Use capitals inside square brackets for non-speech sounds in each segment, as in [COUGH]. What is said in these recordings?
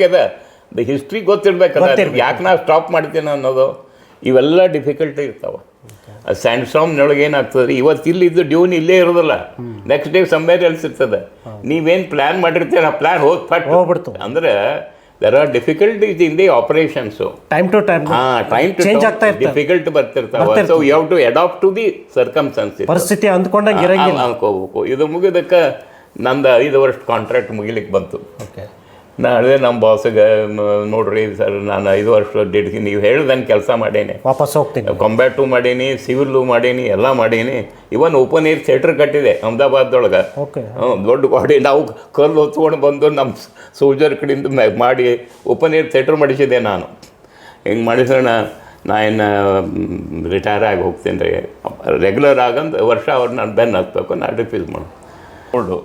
The history ಗೊತ್ತಿರ್ಬೇಕಲ್ಲ ಗೊತ್ತಿರ್ಬೇಕು. ಯಾಕೆ ನಾ ಸ್ಟಾಪ್ ಮಾಡ್ತೇನೆ ಅನ್ನೋದು ಇವೆಲ್ಲ ಡಿಫಿಕಲ್ಟಿ ಇರ್ತಾವೆ. ಸ್ಯಾಂಡ್ ಸ್ಟಾಮ್ನೊಳಗೆ ಏನಾಗ್ತದೆ ಇವತ್ತು ಇಲ್ಲಿದ್ದು ಡ್ಯೂನ್ ಇಲ್ಲೇ ಇರೋದಿಲ್ಲ ನೆಕ್ಸ್ಟ್ ಡೇ ಸಂಬೇರ್ ಎಲ್ಸ್ ಇರ್ತದೆ. ನೀವೇನು ಪ್ಲ್ಯಾನ್ ಮಾಡಿರ್ತೀರ ಆ ಪ್ಲ್ಯಾನ್ ಹೋಗಿ ಫಟ್ ಹೋಗ್ಬಿಡ್ತು. ಅಂದರೆ there are difficulties in the operations time to time ಹಾಂ ಟೈಮ್ ಟು ಚೇಂಜ್ ಆಗ್ತಾ ಇರ್ತದೆ. Difficult ಬರ್ತಿರ್ತಾವೆ. So you have to adapt to the circumstances ಪರಿಸ್ಥಿತಿ ಅಂದ್ಕೊಂಡಂಗೆ ಇರಂಗಿಲ್ಲ. ಅನ್ಕೋಬೇಕು. ಇದು ಮುಗಿದಕ್ಕೆ ನಂದು ಐದು ವರ್ಷ ಕಾಂಟ್ರಾಕ್ಟ್ ಮುಗಿಲಿಕ್ಕೆ ಬಂತು. ಓಕೆ ನಾ ಹೇಳಿದೆ ನಮ್ಮ ಬಾಸ್ಗೆ ನೋಡ್ರಿ ಸರ್ ನಾನು ಐದು ವರ್ಷ ಡಿಡ್ಸಿ ನೀವು ಹೇಳ್ದಂಗೆ ಕೆಲಸ ಮಾಡೇನೆ. ವಾಪಸ್ ಹೋಗ್ತೀನಿ. ಕಂಬ್ಯಾಟು ಮಾಡೀನಿ ಸಿವಿಲ್ಲು ಮಾಡೀನಿ ಎಲ್ಲ ಮಾಡೀನಿ. ಇವನ್ ಓಪನ್ ಏರ್ ಥಿಯೇಟ್ರ್ ಕಟ್ಟಿದೆ ಅಹಮದಾಬಾದ್ದೊಳಗೆ ಓಕೆ. ಹ್ಮ್, ದೊಡ್ಡ ಗಾಡಿ ನಾವು ಕಲ್ಲು ಹೊತ್ಕೊಂಡು ಬಂದು ನಮ್ಮ ಸೋಲ್ಜರ್ ಕಡೆಯಿಂದ ಮಾಡಿ ಓಪನ್ ಏರ್ ಥಿಯೇಟ್ರ್ ಮಾಡಿಸಿದೆ ನಾನು. ಹಿಂಗೆ ಮಾಡಿಸೋಣ ನಾ ಏನು ರಿಟೈರ್ ಆಗಿ ಹೋಗ್ತೀನಿ ರೀ ರೆಗ್ಯುಲರ್ ಆಗಂದು ವರ್ಷ ಅವ್ರು ನಾನು ಬೆನ್ನು ಹತ್ಬೇಕು ನಾನು ರಿಫ್ಯೂಸ್ ಮಾಡು. ನೋಡು.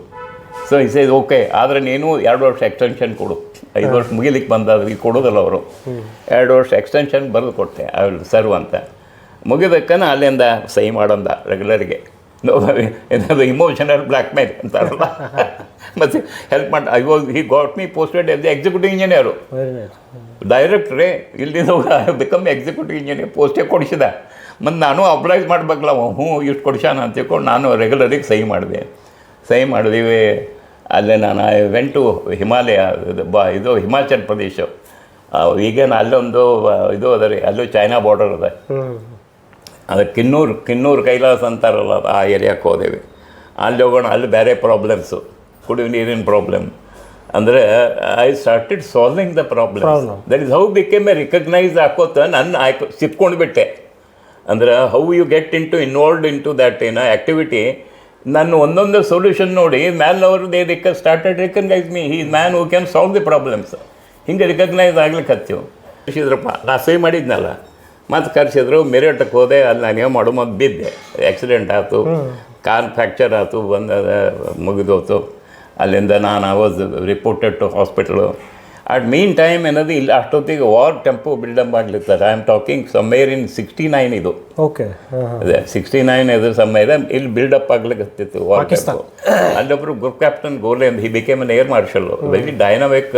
ಸೊ ಇಸ್ ಇಸ್ ಓಕೆ ಆದರೆ ನೀನು ಎರಡು ವರ್ಷ ಎಕ್ಸ್ಟೆನ್ಷನ್ ಕೊಡು. ಐದು ವರ್ಷ ಮುಗಿಲಿಕ್ಕೆ ಬಂದಾದ್ರೆ ಈಗ ಕೊಡೋದಲ್ಲ ಅವರು. ಎರಡು ವರ್ಷ ಎಕ್ಸ್ಟೆನ್ಷನ್ ಬರೆದು ಕೊಟ್ಟೆ ಐ ವಿಲ್ ಸರ್ವ್ ಅಂತ. ಮುಗಿದಕ್ಕನ ಅಲ್ಲಿಂದ ಸಹಿ ಮಾಡಂದ ರೆಗ್ಯುಲರ್ಗೆ ಏನಾದ್ರು ಇಮೋಷನಲ್ ಬ್ಲ್ಯಾಕ್ ಮೇಲ್ ಅಂತಾರಲ್ಲ. ಮತ್ತು ಹೆಲ್ಪ್ ಮಾಡಿ I was he got me posted as executive engineer ಡೈರೆಕ್ಟ್ರೇ ಇಲ್ಲಿಂದ ಬಿಕಮ್ ಎಕ್ಸಿಕ್ಯೂಟಿವ್ ಇಂಜಿನಿಯರ್ ಪೋಸ್ಟೇ ಕೊಡಿಸಿದ. ಮತ್ತು ನಾನು ಅಪ್ಲೈಸ್ ಮಾಡ್ಬೇಕಲ್ಲ, ಹ್ಞೂ, ಇಷ್ಟು ಕೊಡಿಸ ಅಂತ ತಿಳ್ಕೊಂಡು ನಾನು ರೆಗ್ಯುಲರಿಗೆ ಸಹಿ ಮಾಡಿದೆ. ಸಹಿ ಮಾಡಿದೀವಿ. ಅಲ್ಲೇ ನಾನು ಐ ವೆಂಟ್ ಟು ಹಿಮಾಲಯ ಇದು ಬಾ ಇದು ಹಿಮಾಚಲ್ ಪ್ರದೇಶ ಈಗ ಈಗೇನು ಅಲ್ಲೊಂದು ಇದು ಅದ ರೀ ಅಲ್ಲೂ ಚೈನಾ ಬಾರ್ಡರ್ ಅದ. ಅದು ಕಿನ್ನೂರು ಕಿನ್ನೂರು ಕೈಲಾಸ ಅಂತಾರಲ್ಲ ಆ ಏರಿಯಾಕ್ಕೆ ಹೋದೇವಿ. ಅಲ್ಲಿ ಹೋಗೋಣ ಅಲ್ಲಿ ಬೇರೆ ಪ್ರಾಬ್ಲಮ್ಸು ಕುಡಿಯೋ ನೀರಿನ ಪ್ರಾಬ್ಲಮ್ ಅಂದರೆ I started solving the problem. That is how became a recognise ಹಾಕೋತ ನನ್ನ ಆಯ್ಕೆ ಸಿಕ್ಕೊಂಡು ಬಿಟ್ಟೆ ಅಂದ್ರೆ how you get into involved into that ಏನೋ ಆ್ಯಕ್ಟಿವಿಟಿ ನನ್ನ ಒಂದೊಂದು ಸೊಲ್ಯೂಷನ್ ನೋಡಿ ಮ್ಯಾಲ್ನವರು they reco started recognise me ಈ man who can solve the problems ಹಿಂಗೆ ರಿಕಗ್ನೈಸ್ ಆಗ್ಲಿಕ್ಕೆ ಹತ್ತೀವಿ ಕರ್ಸಿದ್ರಪ್ಪ ನಾ ಸಹಿ ಮಾಡಿದ್ನಲ್ಲ. ಮತ್ತು ಕರ್ಸಿದ್ರು ಮೆರಿಟಕ್ಕೆ ಹೋದೆ ಅಲ್ಲಿ ನಾನು ಏನು ಮಾಡೋ ಮತ್ತು ಬಿದ್ದೆ. ಆ್ಯಕ್ಸಿಡೆಂಟ್ ಆಯಿತು ಕಾರ್ ಫ್ರ್ಯಾಕ್ಚರ್ ಆಯಿತು ಬಂದ ಮುಗಿದೋತು. ಅಲ್ಲಿಂದ ನಾನು ಆ was reported to hospital at mean time ಏನದು ಇಲ್ಲಿ ಅಷ್ಟೊತ್ತಿಗೆ war tempo build up ಮಾಡ್ಲಿರ್ತಾರೆ I am talking somewhere in sixty nine ಇದು. ಓಕೆ ಅದೇ ಸಿಕ್ಸ್ಟಿ ನೈನ್ ಎದುರು ಸಮಯ ಇದೆ. ಇಲ್ಲಿ ಬಿಲ್ಡಪ್ ಆಗ್ಲಿಕ್ಕೆ ವಾರ್. ಟೆಂಪೋ ಅಲ್ಲೊಬ್ರು ಗ್ರೂಪ್ ಕ್ಯಾಪ್ಟನ್ ಗೋಲೆ ಅಂತ he became an air marshal very dynamic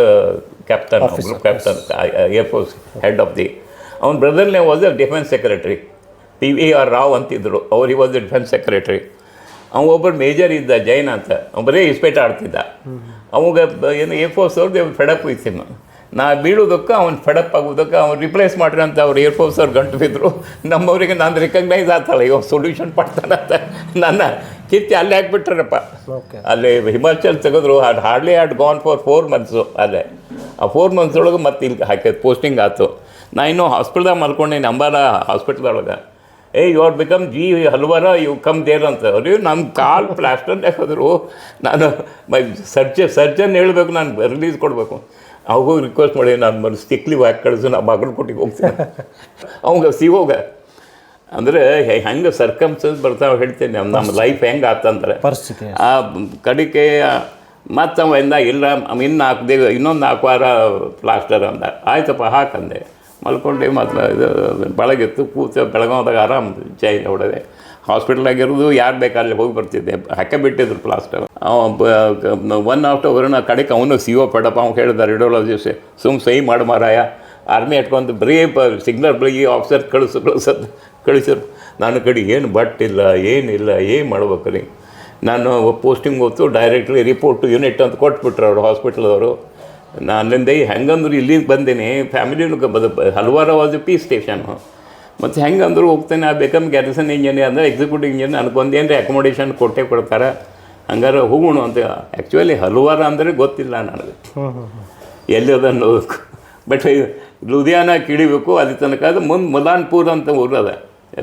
captain group captain air force head of the ಅವ್ನ ಬ್ರದರ್ನೇ was defence secretary P V R Rao ಅಂತಿದ್ರು. ಅವ್ರು ವಾಸ್ ಡಿಫೆನ್ಸ್ ಸೆಕ್ರೆಟರಿ ಅವ ಒಬ್ಬರು ಮೇಜರ್ ಇದ್ದ ಜೈನ್ ಅಂತ. ಅವ್ನು ಬರೀ ಇಸ್ಪೇಟ್ ಆಡ್ತಿದ್ದ. ಅವಾಗ ಏನು ಏರ್ ಫೋರ್ಸ್ ಅವ್ರದ್ದು ಫೆಡಪ್ ಇತ್ತು ನಾ ಬೀಳೋದಕ್ಕೆ ಅವ್ನು ಫೆಡಪ್ ಆಗೋದಕ್ಕೆ ಅವ್ನು ರಿಪ್ಲೇಸ್ ಮಾಡ್ರಿ ಅಂತ ಅವ್ರು ಏರ್ ಫೋರ್ಸ್ ಅವ್ರು ಗಂಟು ಬಿದ್ದರು ನಮ್ಮವರಿಗೆ ನಾನು ರಿಕಗ್ನೈಸ್ ಆಗ್ತಾಳೆ ಇವಾಗ ಸೊಲ್ಯೂಷನ್ ಪಡ್ತಾನಂತ ನನ್ನ ಕಿತ್ತಿ ಅಲ್ಲೇ ಹಾಕ್ಬಿಟ್ರಪ್ಪ ಓಕೆ ಅಲ್ಲಿ ಹಿಮಾಚಲ್ ತೆಗೆದ್ರು ಅದು hardly had gone for four months ಅಲ್ಲೇ. ಆ ಫೋರ್ ಮಂತ್ಸ್ ಒಳಗೆ ಮತ್ತೆ ಇಲ್ಲಿ ಹಾಕಿದ್ ಪೋಸ್ಟಿಂಗ್ ಆಯ್ತು ನಾ ಇನ್ನೂ ಹಾಸ್ಪಿಟ್ಲ್ದಾಗ ಮಲ್ಕೊಂಡೆ ಅಂಬಾಲ ಹಾಸ್ಪಿಟ್ಲ್ದೊಳಗೆ ಏ you are become G Halwara you come there ಅಂತ. ಅವ್ರಿ ನಮ್ಮ ಕಾಲ್ ಪ್ಲಾಸ್ಟರ್ ಹಾಕಿದ್ರು. ನಾನು ಮೈ ಸರ್ಜ ಸರ್ಜನ್ ಹೇಳಬೇಕು ನಾನು ರಿಲೀಸ್ ಕೊಡಬೇಕು. ಅವಾಗ ರಿಕ್ವೆಸ್ಟ್ ಮಾಡಿ ನಾನು ಸಿಕ್ಲಿ ಹಾಕಿ ಕಳಿಸು ನಾ ಬಾಗಲಕೋಟಿಗೆ ಹೋಗ್ತೀನಿ. ಅವಾಗ ಸಿಗೋಗ. ಅಂದರೆ ಹೆಂಗೆ ಸರ್ಕಮ್ಸ್ಟೆನ್ಸ್ ಬರ್ತಾವೆ ಹೇಳ್ತೀನಿ. ನಮ್ಮ ನಮ್ಮ ಲೈಫ್ ಹೆಂಗೆ ಆತಂದ್ರೆ. ಪರಿಸ್ಥಿತಿ. ಆ ಕಡಿಕೆ ಮತ್ತು ಅವ ಎಂದ ಇಲ್ಲ ಇನ್ನು ನಾಲ್ಕು ದಿನ ಇನ್ನೊಂದು ನಾಲ್ಕು ವಾರ ಪ್ಲಾಸ್ಟರ್ ಅಂದ. ಆಯ್ತಪ್ಪ ಹಾಕಂದೆ. ಮಲ್ಕೊಂಡೆ ಮತ್ತು ಇದು ಬೆಳಗಿತ್ತು ಕೂತು ಬೆಳಗಾವ್ದಾಗ ಆರಾಮ್ ಚೈ ಹೊಡೆದೆ. ಹಾಸ್ಪಿಟ್ಲಾಗಿರೋದು ಯಾರು ಬೇಕಾದ್ರೆ ಹೋಗಿ ಬರ್ತಿದ್ದೆ. ಹಾಕೇ ಬಿಟ್ಟಿದ್ರು ಪ್ಲಾಸ್ಟರ್ ಒನ್ ಆಫ್ಟರ್ ಅವರನ್ನ ಕಡೆಗೆ ಅವನು ಸಿ ಒ ಪಡಪ್ಪ. ಅವ್ನು ಹೇಳಿದ ರೇಡಿಯೋಲಜಿಸ್ಟ್ ಸುಮ್ ಸಹಿ ಮಾಡಿ ಮಾರಾಯ. ಆರ್ಮಿ ಇಟ್ಕೊಂಡು ಬರೀ ಸಿಗ್ನಲ್ ಬೆಳಗ್ಗೆ ಆಫೀಸರ್ ಕಳಿಸು ಕಳಿಸೋದು ಕಳಿಸಿದ್ರು ನನ್ನ ಕಡೆ ಏನು ಬಟ್ ಇಲ್ಲ ಏನಿಲ್ಲ ಏನು ಮಾಡ್ಬೇಕು ರೀ? ನಾನು ಪೋಸ್ಟಿಂಗ್ ಹೋಗ್ತು ಡೈರೆಕ್ಟ್ಲಿ ರಿಪೋರ್ಟ್ ಯೂನಿಟ್ ಅಂತ ಕೊಟ್ಬಿಟ್ರು ಅವರು ಹಾಸ್ಪಿಟ್ಲದವರು ನಾನು ಅಲ್ಲಿಂದ ಹೆಂಗಂದ್ರೆ ಇಲ್ಲಿಗೆ ಬಂದೇನೆ ಫ್ಯಾಮಿಲಿ ಬದ ಹಲವಾರು ವಾಜ್ ಪಿ ಸ್ಟೇಷನ್ ಮತ್ತು ಹೆಂಗಂದ್ರೆ ಹೋಗ್ತೇನೆ ಆ ಬೇಕಮ್ ಗ್ಯಾರಿಸನ್ ಇಂಜಿನಿಯರ್ ಅಂದರೆ ಎಕ್ಸಿಕ್ಯೂಟಿವ್ ಇಂಜಿನಿಯರ್ ನನಗೊಂದೇನು ಅಕೊಮಡೇಷನ್ ಕೊಟ್ಟೆ ಕೊಡ್ತಾರೆ. ಹಂಗಾರೆ ಹೋಗೋಣ ಅಂತ ಆ್ಯಕ್ಚುಲಿ ಹಲವಾರು ಅಂದರೆ ಗೊತ್ತಿಲ್ಲ ನನಗೆ. ಎಲ್ಲಿ ಅದ ಹ್ಞೂ ಬಟ್ ಲುಧಿಯಾನ ಕಿಳಿಬೇಕು ಅಲ್ಲಿ ತನಕ ಅದು ಮುಂದೆ ಮುಲಾನ್ಪುರ್ ಅಂತ ಊರದ ಅದ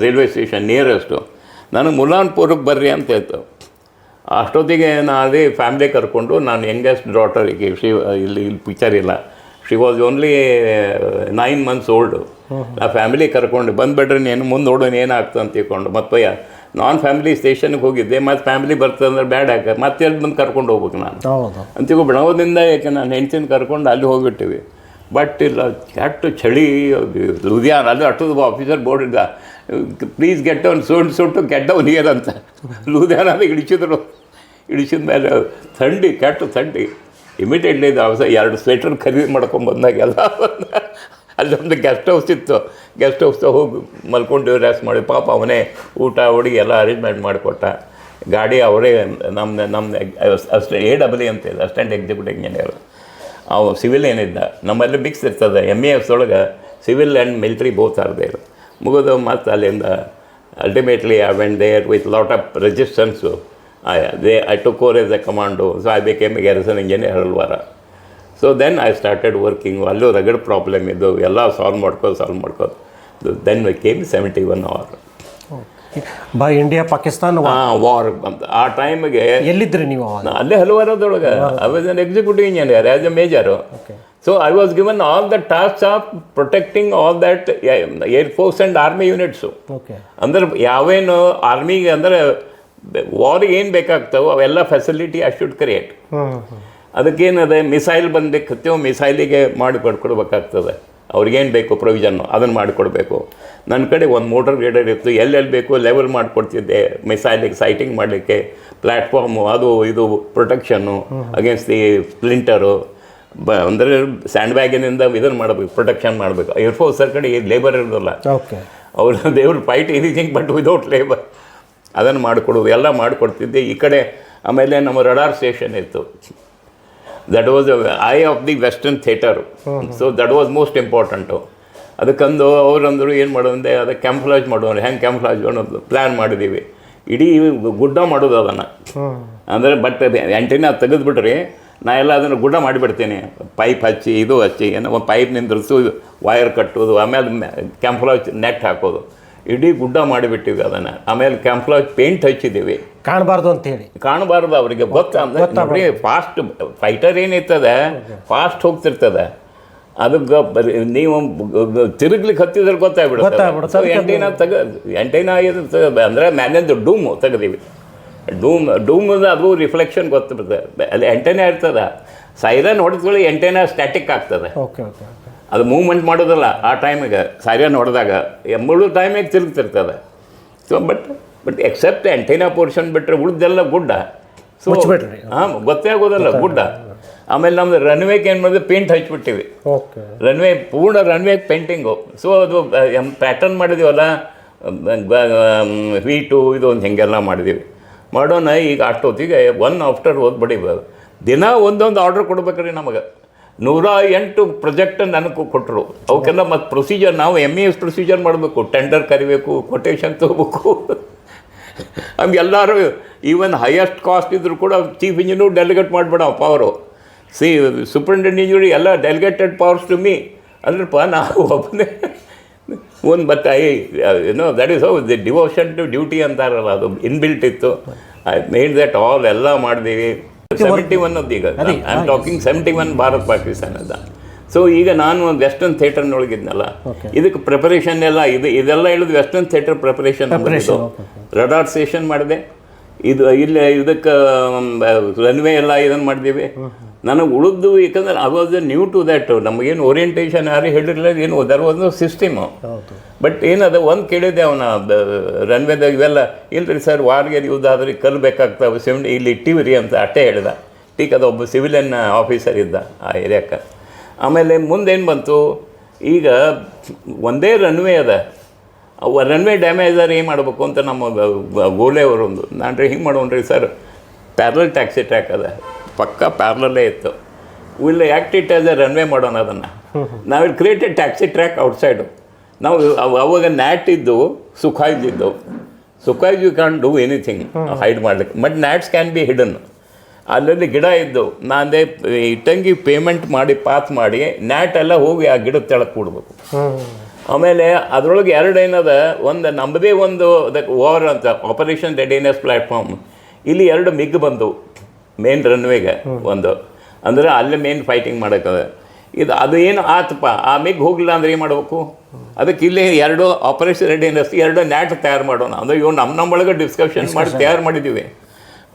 ರೈಲ್ವೆ ಸ್ಟೇಷನ್ ನಿಯರೆಸ್ಟು ನನಗೆ ಮುಲಾನ್ಪುರಕ್ಕೆ ಬರ್ರಿ ಅಂತ ಹೇಳ್ತು. ಅಷ್ಟೊತ್ತಿಗೆ ನಾನು ಅದೇ ಫ್ಯಾಮಿಲಿ ಕರ್ಕೊಂಡು ನಾನು ಯಂಗೆಸ್ಟ್ ಡಾಟರಿಗೆ ಶಿ ಇಲ್ಲಿ ಇಲ್ಲಿ ಪಿಕ್ಚರ್ ಇಲ್ಲ. She was only nine months old ಆ ಫ್ಯಾಮಿಲಿ ಕರ್ಕೊಂಡು ಬಂದುಬಿಟ್ರೆ ನೀನು ಮುಂದೆ ನೋಡೋಣ ಏನಾಗ್ತದೆ ಅಂತ ತಿಳ್ಕೊಂಡು. ಮತ್ತೆ ನಾನ್ ಫ್ಯಾಮಿಲಿ ಸ್ಟೇಷನ್ಗೆ ಹೋಗಿದ್ದೆ ಮತ್ತು ಫ್ಯಾಮಿಲಿ ಬರ್ತದಂದ್ರೆ ಬ್ಯಾಡ್ ಹಾಕ ಮತ್ತೆ ಎಲ್ಲಿ ಬಂದು ಕರ್ಕೊಂಡು ಹೋಗ್ಬೇಕು ನಾನು. ಅಂತಿಗೂ ಬೆಳಗೋದಿಂದ ಯಾಕೆ ನಾನು ಹೆಂಡ್ತಿನ ಕರ್ಕೊಂಡು ಅಲ್ಲಿ ಹೋಗಿಬಿಟ್ಟಿವಿ. ಬಟ್ ಇಲ್ಲ ಕೆಟ್ಟು ಚಳಿ ಲುಧಿಯಾನ ಅಲ್ಲಿ ಅಷ್ಟೊಂದು ಆಫೀಸರ್ ಬೋರ್ಡ್ ಇದ್ದ ಪ್ಲೀಸ್ ಗೆಟ್ ಡೌನ್ ಸೋಂಡ್ ಸುಟ್ಟು ಗೆಟ್ ಡೌನ್ ಹಿಯರ್ ಅಂತ. ಲೂಧಿಯಾನ ಇಳಿಸಿದ್ರು. ಇಳಿಸಿದ ಮೇಲೆ ಥಂಡಿ, ಕೆಟ್ಟು ಥಂಡಿ. ಇಮಿಡಿಯೇಟ್ಲಿ ಅವಸ ಎರಡು ಸ್ವೆಟರ್ ಖರೀದಿ ಮಾಡ್ಕೊಂಡು ಬಂದಾಗೆಲ್ಲ ಅಲ್ಲೊಂದು ಗೆಸ್ಟ್ ಹೌಸ್ ಇತ್ತು. ಗೆಸ್ಟ್ ಹೌಸ್ ಹೋಗಿ ಮಲ್ಕೊಂಡು ರೆಸ್ಟ್ ಮಾಡಿ. ಪಾಪ ಅವನೇ ಊಟ ಹುಡುಗಿ ಎಲ್ಲ ಅರೇಂಜ್ಮೆಂಟ್ ಮಾಡಿಕೊಟ್ಟ. ಗಾಡಿ ಅವರೇ ನಮ್ಮ ನಮ್ಮ ಅಷ್ಟೇ ಎ ಡಬ್ಲ್ಯೂ ಅಂತ ಇದೆ ಅಸ್ಟೆಂಟ್ ಎಕ್ಸಿಕ್ಯೂಟಿವ್ ಇಂಜಿನಿಯರ್ ಅವು ಸಿವಿಲ್ ಏನಿದ್ದ ನಮ್ಮಲ್ಲಿ ಮಿಕ್ಸ್ ಇರ್ತದೆ. ಎಂ ಎ ಎಸ್ ಒಳಗೆ civil and military both are the there ಮುಗಿದು ಮತ್ತು ಅಲ್ಲಿಂದ ultimately I went there with lot of resistance they I to core S A command so I became garrison engineer Halwara so then I started working ಅಲ್ಲೂ ರಗಡ್ problem ಇದ್ದು ಎಲ್ಲ solve ಮಾಡ್ಕೋದು solve ಮಾಡ್ಕೋದು then we came seventy one hour ಬಾ India Pakistan war ಆ ಟೈಮಿಗೆ ಎಲ್ಲಿದ್ರಿ ನೀವು ಅಲ್ಲೇ ಹಲವಾರದೊಳಗೆ I was an executive engineer as a major so I was given all the task of protecting all that air force and army units ಅಂದ್ರೆ ಯಾವೇನು ಆರ್ಮಿಗೆ ಅಂದರೆ ವಾರಿಗೆ ಏನು ಬೇಕಾಗ್ತವೋ ಅವೆಲ್ಲ ಫೆಸಿಲಿಟಿ ಐ ಶುಡ್ ಕ್ರಿಯೇಟ್ ಅದಕ್ಕೇನದೆ ಮಿಸೈಲ್ ಬಂದಿಕ್ಕತ್ತೇವೋ ಮಿಸೈಲಿಗೆ ಮಾಡಿ ಕೊಡ್ಕೊಡ್ಬೇಕಾಗ್ತದೆ ಅವ್ರಿಗೇನು ಬೇಕು ಪ್ರೊವಿಷನ್ನು ಅದನ್ನು ಮಾಡಿಕೊಡ್ಬೇಕು ನನ್ನ ಕಡೆ ಒಂದು ಮೋಟರ್ ಗ್ರೇಡರ್ ಇತ್ತು ಎಲ್ಲೆಲ್ಲಿ ಬೇಕು ಲೆವೆಲ್ ಮಾಡಿಕೊಡ್ತಿದ್ದೆ ಮಿಸೈಲಿಗೆ ಸೈಟಿಂಗ್ ಮಾಡಲಿಕ್ಕೆ ಪ್ಲ್ಯಾಟ್ಫಾರ್ಮು ಅದು ಇದು ಪ್ರೊಟೆಕ್ಷನ್ನು ಅಗೇನ್ಸ್ಟ್ ದಿ ಸ್ಪ್ಲಿಂಟರು ಬ ಅಂದರೆ ಸ್ಯಾಂಡ್ ಬ್ಯಾಗಿನಿಂದ ಇದನ್ನು ಮಾಡಬೇಕು ಪ್ರೊಟೆಕ್ಷನ್ ಮಾಡಬೇಕು. ಏರ್ಫೋರ್ಸರ್ ಕಡೆ ಲೇಬರ್ ಇರೋದಲ್ಲ. ಓಕೆ ಅವರು ದೇವ್ರ fight anything but without labour ಅದನ್ನು ಮಾಡಿಕೊಡೋದು ಎಲ್ಲ ಮಾಡಿಕೊಡ್ತಿದ್ದೆ. ಈ ಕಡೆ ಆಮೇಲೆ ನಮ್ಮ ರಡಾರ್ ಸ್ಟೇಷನ್ ಇತ್ತು. That was I of the western theatre so that was most important ಅದಕ್ಕಂದು ಅವರಂದರು ಏನು ಮಾಡೋದಂದ್ರೆ ಅದಕ್ಕೆ ಕ್ಯಾಂಪ್ಲಾಜ್ ಮಾಡೋಣ ಹೆಂಗೆ ಕ್ಯಾಂಪ್ಲಾಜ್ ಅನ್ನೋದು ಪ್ಲ್ಯಾನ್ ಮಾಡಿದ್ದೀವಿ ಇಡೀ ಗುಡ್ಡ ಮಾಡೋದು ಅದನ್ನು. ಅಂದರೆ ಬಟ್ ಆ್ಯಂಟಿನ ತೆಗೆದುಬಿಟ್ರಿ ನಾ ಎಲ್ಲ ಅದನ್ನು ಗುಡ್ಡ ಮಾಡಿಬಿಡ್ತೀನಿ. ಪೈಪ್ ಹಚ್ಚಿ ಇದು ಹಚ್ಚಿ ಏನೋ ಒಂದು ಪೈಪ್ ನಿಂದ್ರಿಸು ವೈರ್ ಕಟ್ಟೋದು ಆಮೇಲೆ ಕ್ಯಾಂಪ್ಲಾಚ್ ನೆಟ್ ಹಾಕೋದು. ಇಡೀ ಗುಡ್ಡ ಮಾಡಿಬಿಟ್ಟಿವಿ ಅದನ್ನು. ಆಮೇಲೆ ಕ್ಯಾಂಪ್ಲಾಚ್ ಪೇಂಟ್ ಹಚ್ಚಿದ್ದೀವಿ ಕಾಣಬಾರ್ದು ಅಂತ ಹೇಳಿ. ಕಾಣಬಾರ್ದು ಅವರಿಗೆ ಗೊತ್ತ ಅಂದ್ರೆ ಫಾಸ್ಟ್ ಫೈಟರ್ ಏನಿರ್ತದೆ ಫಾಸ್ಟ್ ಹೋಗ್ತಿರ್ತದೆ. ಅದಕ್ಕೆ ಬರೀ ನೀವು ತಿರುಗ್ಲಿಕ್ಕೆ ಹತ್ತಿದ್ರೆ ಗೊತ್ತಾಗ್ಬಿಡುತ್ತೆ. ಎಂಟೈನ ತೆಗ ಎಂಟೈನ ಅಂದರೆ ಮ್ಯಾಲಿಂದ ಡೂಮು ತೆಗೆದೀವಿ. ಡೂಮ್ ಡೂಮ್ ಅದು ರಿಫ್ಲೆಕ್ಷನ್ ಗೊತ್ತಿರ್ತದೆ. ಅಲ್ಲಿ ಎಂಟೈನ ಇರ್ತದೆ. ಸೈರನ್ ಹೊಡೆದ್ಕೊಳ್ಳಿ ಎಂಟೈನ ಸ್ಟ್ಯಾಟಿಕ್ ಆಗ್ತದೆ. ಓಕೆ ಓಕೆ ಅದು ಮೂವ್ಮೆಂಟ್ ಮಾಡೋದಲ್ಲ ಆ ಟೈಮಿಗೆ ಸೈರನ್ ಹೊಡೆದಾಗ ಎಂಬಳು ಟೈಮಿಗೆ ತಿರುಗ್ತಿರ್ತದೆ. So but but except antenna portion ಬಿಟ್ಟರೆ ಉಳಿದೆಲ್ಲ ಗುಡ್ಡ. ಸೊ ಹಾಂ ಗೊತ್ತೇ ಆಗೋದಲ್ಲ ಗುಡ್ಡ. ಆಮೇಲೆ ನಮ್ದು ರನ್ವೇಗೆ ಏನು ಮಾಡಿದ್ರೆ ಪೇಂಟ್ ಹಚ್ಬಿಟ್ಟಿವಿ ಓಕೆ ರನ್ವೇ ಪೂರ್ಣ ರನ್ವೇ ಪೇಂಟಿಂಗು ಸೊ ಅದು ಪ್ಯಾಟರ್ನ್ ಮಾಡಿದೀವಲ್ಲ ವೀಟು ಇದು ಒಂದು ಹಿಂಗೆಲ್ಲ ಮಾಡಿದ್ದೀವಿ ಮಾಡೋಣ ಈಗ ಅಷ್ಟೊತ್ತಿಗೆ ಒನ್ ಆಫ್ಟರ್ ಹೋಗ್ಬಿಡಿ ದಿನ ಒಂದೊಂದು ಆರ್ಡ್ರ್ ಕೊಡ್ಬೇಕ್ರಿ ನಮಗೆ. ನೂರ ಎಂಟು ಪ್ರೊಜೆಕ್ಟ್ ನನಗೆ ಕೊಟ್ಟರು ಅವಕ್ಕೆಲ್ಲ ಮತ್ತು ಪ್ರೊಸೀಜರ್ ನಾವು ಎಂ ಎಸ್ ಪ್ರೊಸೀಜರ್ ಮಾಡಬೇಕು. ಟೆಂಡರ್ ಕರಿಬೇಕು ಕೊಟೇಶನ್ ತೊಗೋಬೇಕು. ಹಂಗೆ ಎಲ್ಲರೂ ಈವನ್ ಹೈಯೆಸ್ಟ್ ಕಾಸ್ಟ್ ಇದ್ದರೂ ಕೂಡ ಚೀಫ್ ಇಂಜಿನಿಯರ್ ಡೆಲಿಗೇಟ್ ಮಾಡಿಬಿಡ ಪವರು ಸಿ ಸೂಪರಿಂಟೆಂಡೆಂಟ್ ಇಂಜಿನಿಯರ್ ಎಲ್ಲ ಡೆಲಿಗೇಟೆಡ್ ಪವರ್ಸ್ ಟು ಮೀ ಅಂದ್ರಪ್ಪ ನಾವು ಒಬ್ಬನೇ. ಒಂದು ಬಟ್ ಐ ಏನೋ that is how the devotion to duty ಅಂತಾರಲ್ಲ ಅದು ಇನ್ಬಿಲ್ಟ್ ಇತ್ತು. ಐ ಮೇಡ್ ದಟ್ ಆಲ್ ಎಲ್ಲ ಮಾಡಿದೀವಿ. ಸೆವೆಂಟಿ ಒನ್ ಅದು ಈಗ I am talking seventy one Bharat Pakistan ಅದ ಸೊ ಈಗ ನಾನು ಒಂದು ವೆಸ್ಟರ್ನ್ ಥಿಯೇಟರ್ನೊಳಗಿದ್ನಲ್ಲ. ಇದಕ್ಕೆ ಪ್ರಿಪರೇಷನ್ ಎಲ್ಲ ಇದು ಇದೆಲ್ಲ ಹೇಳಿದ್ western theatre preparation radar station ಮಾಡಿದೆ. ಇದು ಇಲ್ಲಿ ಇದಕ್ಕೆ ರನ್ವೇ ಎಲ್ಲ ಇದನ್ನು ಮಾಡಿದ್ದೀವಿ. ನನಗೆ ಉಳಿದು ಯಾಕಂದ್ರೆ I was new to that ನಮಗೇನು ಓರಿಯೆಂಟೇಷನ್ ಯಾರು ಹೇಳಿರಲಿಲ್ಲ ಏನು ದರ್ ವಾಸ್ ಸಿಸ್ಟಮು ಹೌದು. ಬಟ್ ಏನದ ಒಂದು ಕೇಳಿದೆ ಅವನ ರನ್ವೇದಾಗ ಇವೆಲ್ಲ ಇಲ್ರಿ ಸರ್ ವಾರ್ಗೆ ಯೂಸ್ ಆದ್ರೆ ಕಲ್ಲು ಬೇಕಾಗ್ತಾವೆ ಸೆವೆಂಟಿ ಇಲ್ಲಿ ಇಟ್ಟಿವ್ರಿ ಅಂತ ಅಟ್ಟೆ ಹೇಳಿದ. ಟೀಕ್ ಅದು ಒಬ್ಬ ಸಿವಿಲಿಯನ್ ಆಫೀಸರ್ ಇದ್ದ ಆ ಏರಿಯಾಕ್ಕೆ. ಆಮೇಲೆ ಮುಂದೇನು ಬಂತು ಈಗ ಒಂದೇ ರನ್ವೇ ಅದ. ಅವ ರನ್ವೇ ಡ್ಯಾಮೇಜ್ ಆದ್ರೆ ಏನು ಮಾಡಬೇಕು ಅಂತ ನಮ್ಮ ಗೋಲೆ ಅವರೊಂದು ನಾನು ರೀ ಹಿಂಗೆ ಮಾಡೋಣ್ರಿ ಸರ್ ಪ್ಯಾರಲ್ ಟ್ಯಾಕ್ಸಿ ಟ್ರ್ಯಾಕ್ ಅದ. ಪಕ್ಕ ಪ್ಯಾರ್ಲಲ್ಲೇ ಇತ್ತು. Will act it as a runway ಮಾಡೋಣ ಅದನ್ನು ನಾವು ಕ್ರಿಯೇಟೆಡ್ ಟ್ಯಾಕ್ಸಿ ಟ್ರ್ಯಾಕ್ ಔಟ್ಸೈಡು ನಾವು ಅವಾಗ ನ್ಯಾಟ್ ಇದ್ದು ಸುಖ ಇದ್ದು. ಸುಖ you can do anything hide ಮಾಡ್ಲಿಕ್ಕೆ. But Gnats can be hidden ಅಲ್ಲಲ್ಲಿ ಗಿಡ ಇದ್ದು ನಾನೇ ಇಟ್ಟಂಗಿ ಪೇಮೆಂಟ್ ಮಾಡಿ ಪಾತ್ ಮಾಡಿ ನ್ಯಾಟ್ ಎಲ್ಲ ಹೋಗಿ ಆ ಗಿಡದ ತೆಳಕ್ಕೆ ಕೂಡಬೇಕು. ಆಮೇಲೆ ಅದರೊಳಗೆ ಎರಡು ಏನದ ಒಂದು ನಮ್ಮದೇ ಒಂದು ಅದಕ್ಕೆ ಓವರ್ ಅಂತ ಆಪರೇಷನ್ ರೆಡಿನೆಸ್ ಪ್ಲ್ಯಾಟ್ಫಾರ್ಮ್ ಇಲ್ಲಿ ಎರಡು ಮಿಗ್ ಬಂದು ಮೇನ್ ರನ್ವೇಗೆ ಒಂದು. ಅಂದರೆ ಅಲ್ಲೇ ಮೇನ್ ಫೈಟಿಂಗ್ ಮಾಡೋಕ್ಕದ ಇದು ಅದು ಏನು ಆತಪ್ಪ ಆ ಮಿಗ್ ಹೋಗಲಿಲ್ಲ ಅಂದ್ರೆ ಏನು ಮಾಡಬೇಕು? ಅದಕ್ಕೆ ಇಲ್ಲಿ ಎರಡು ಆಪರೇಷನ್ ರೆಡಿನೆಸ್ ಎರಡು ನ್ಯಾಟ್ ತಯಾರು ಮಾಡೋಣ. ಅಂದರೆ ಇವು ನಮ್ಮ ನಮ್ಮೊಳಗೆ ಡಿಸ್ಕಷನ್ ಮಾಡಿ ತಯಾರು ಮಾಡಿದ್ದೀವಿ.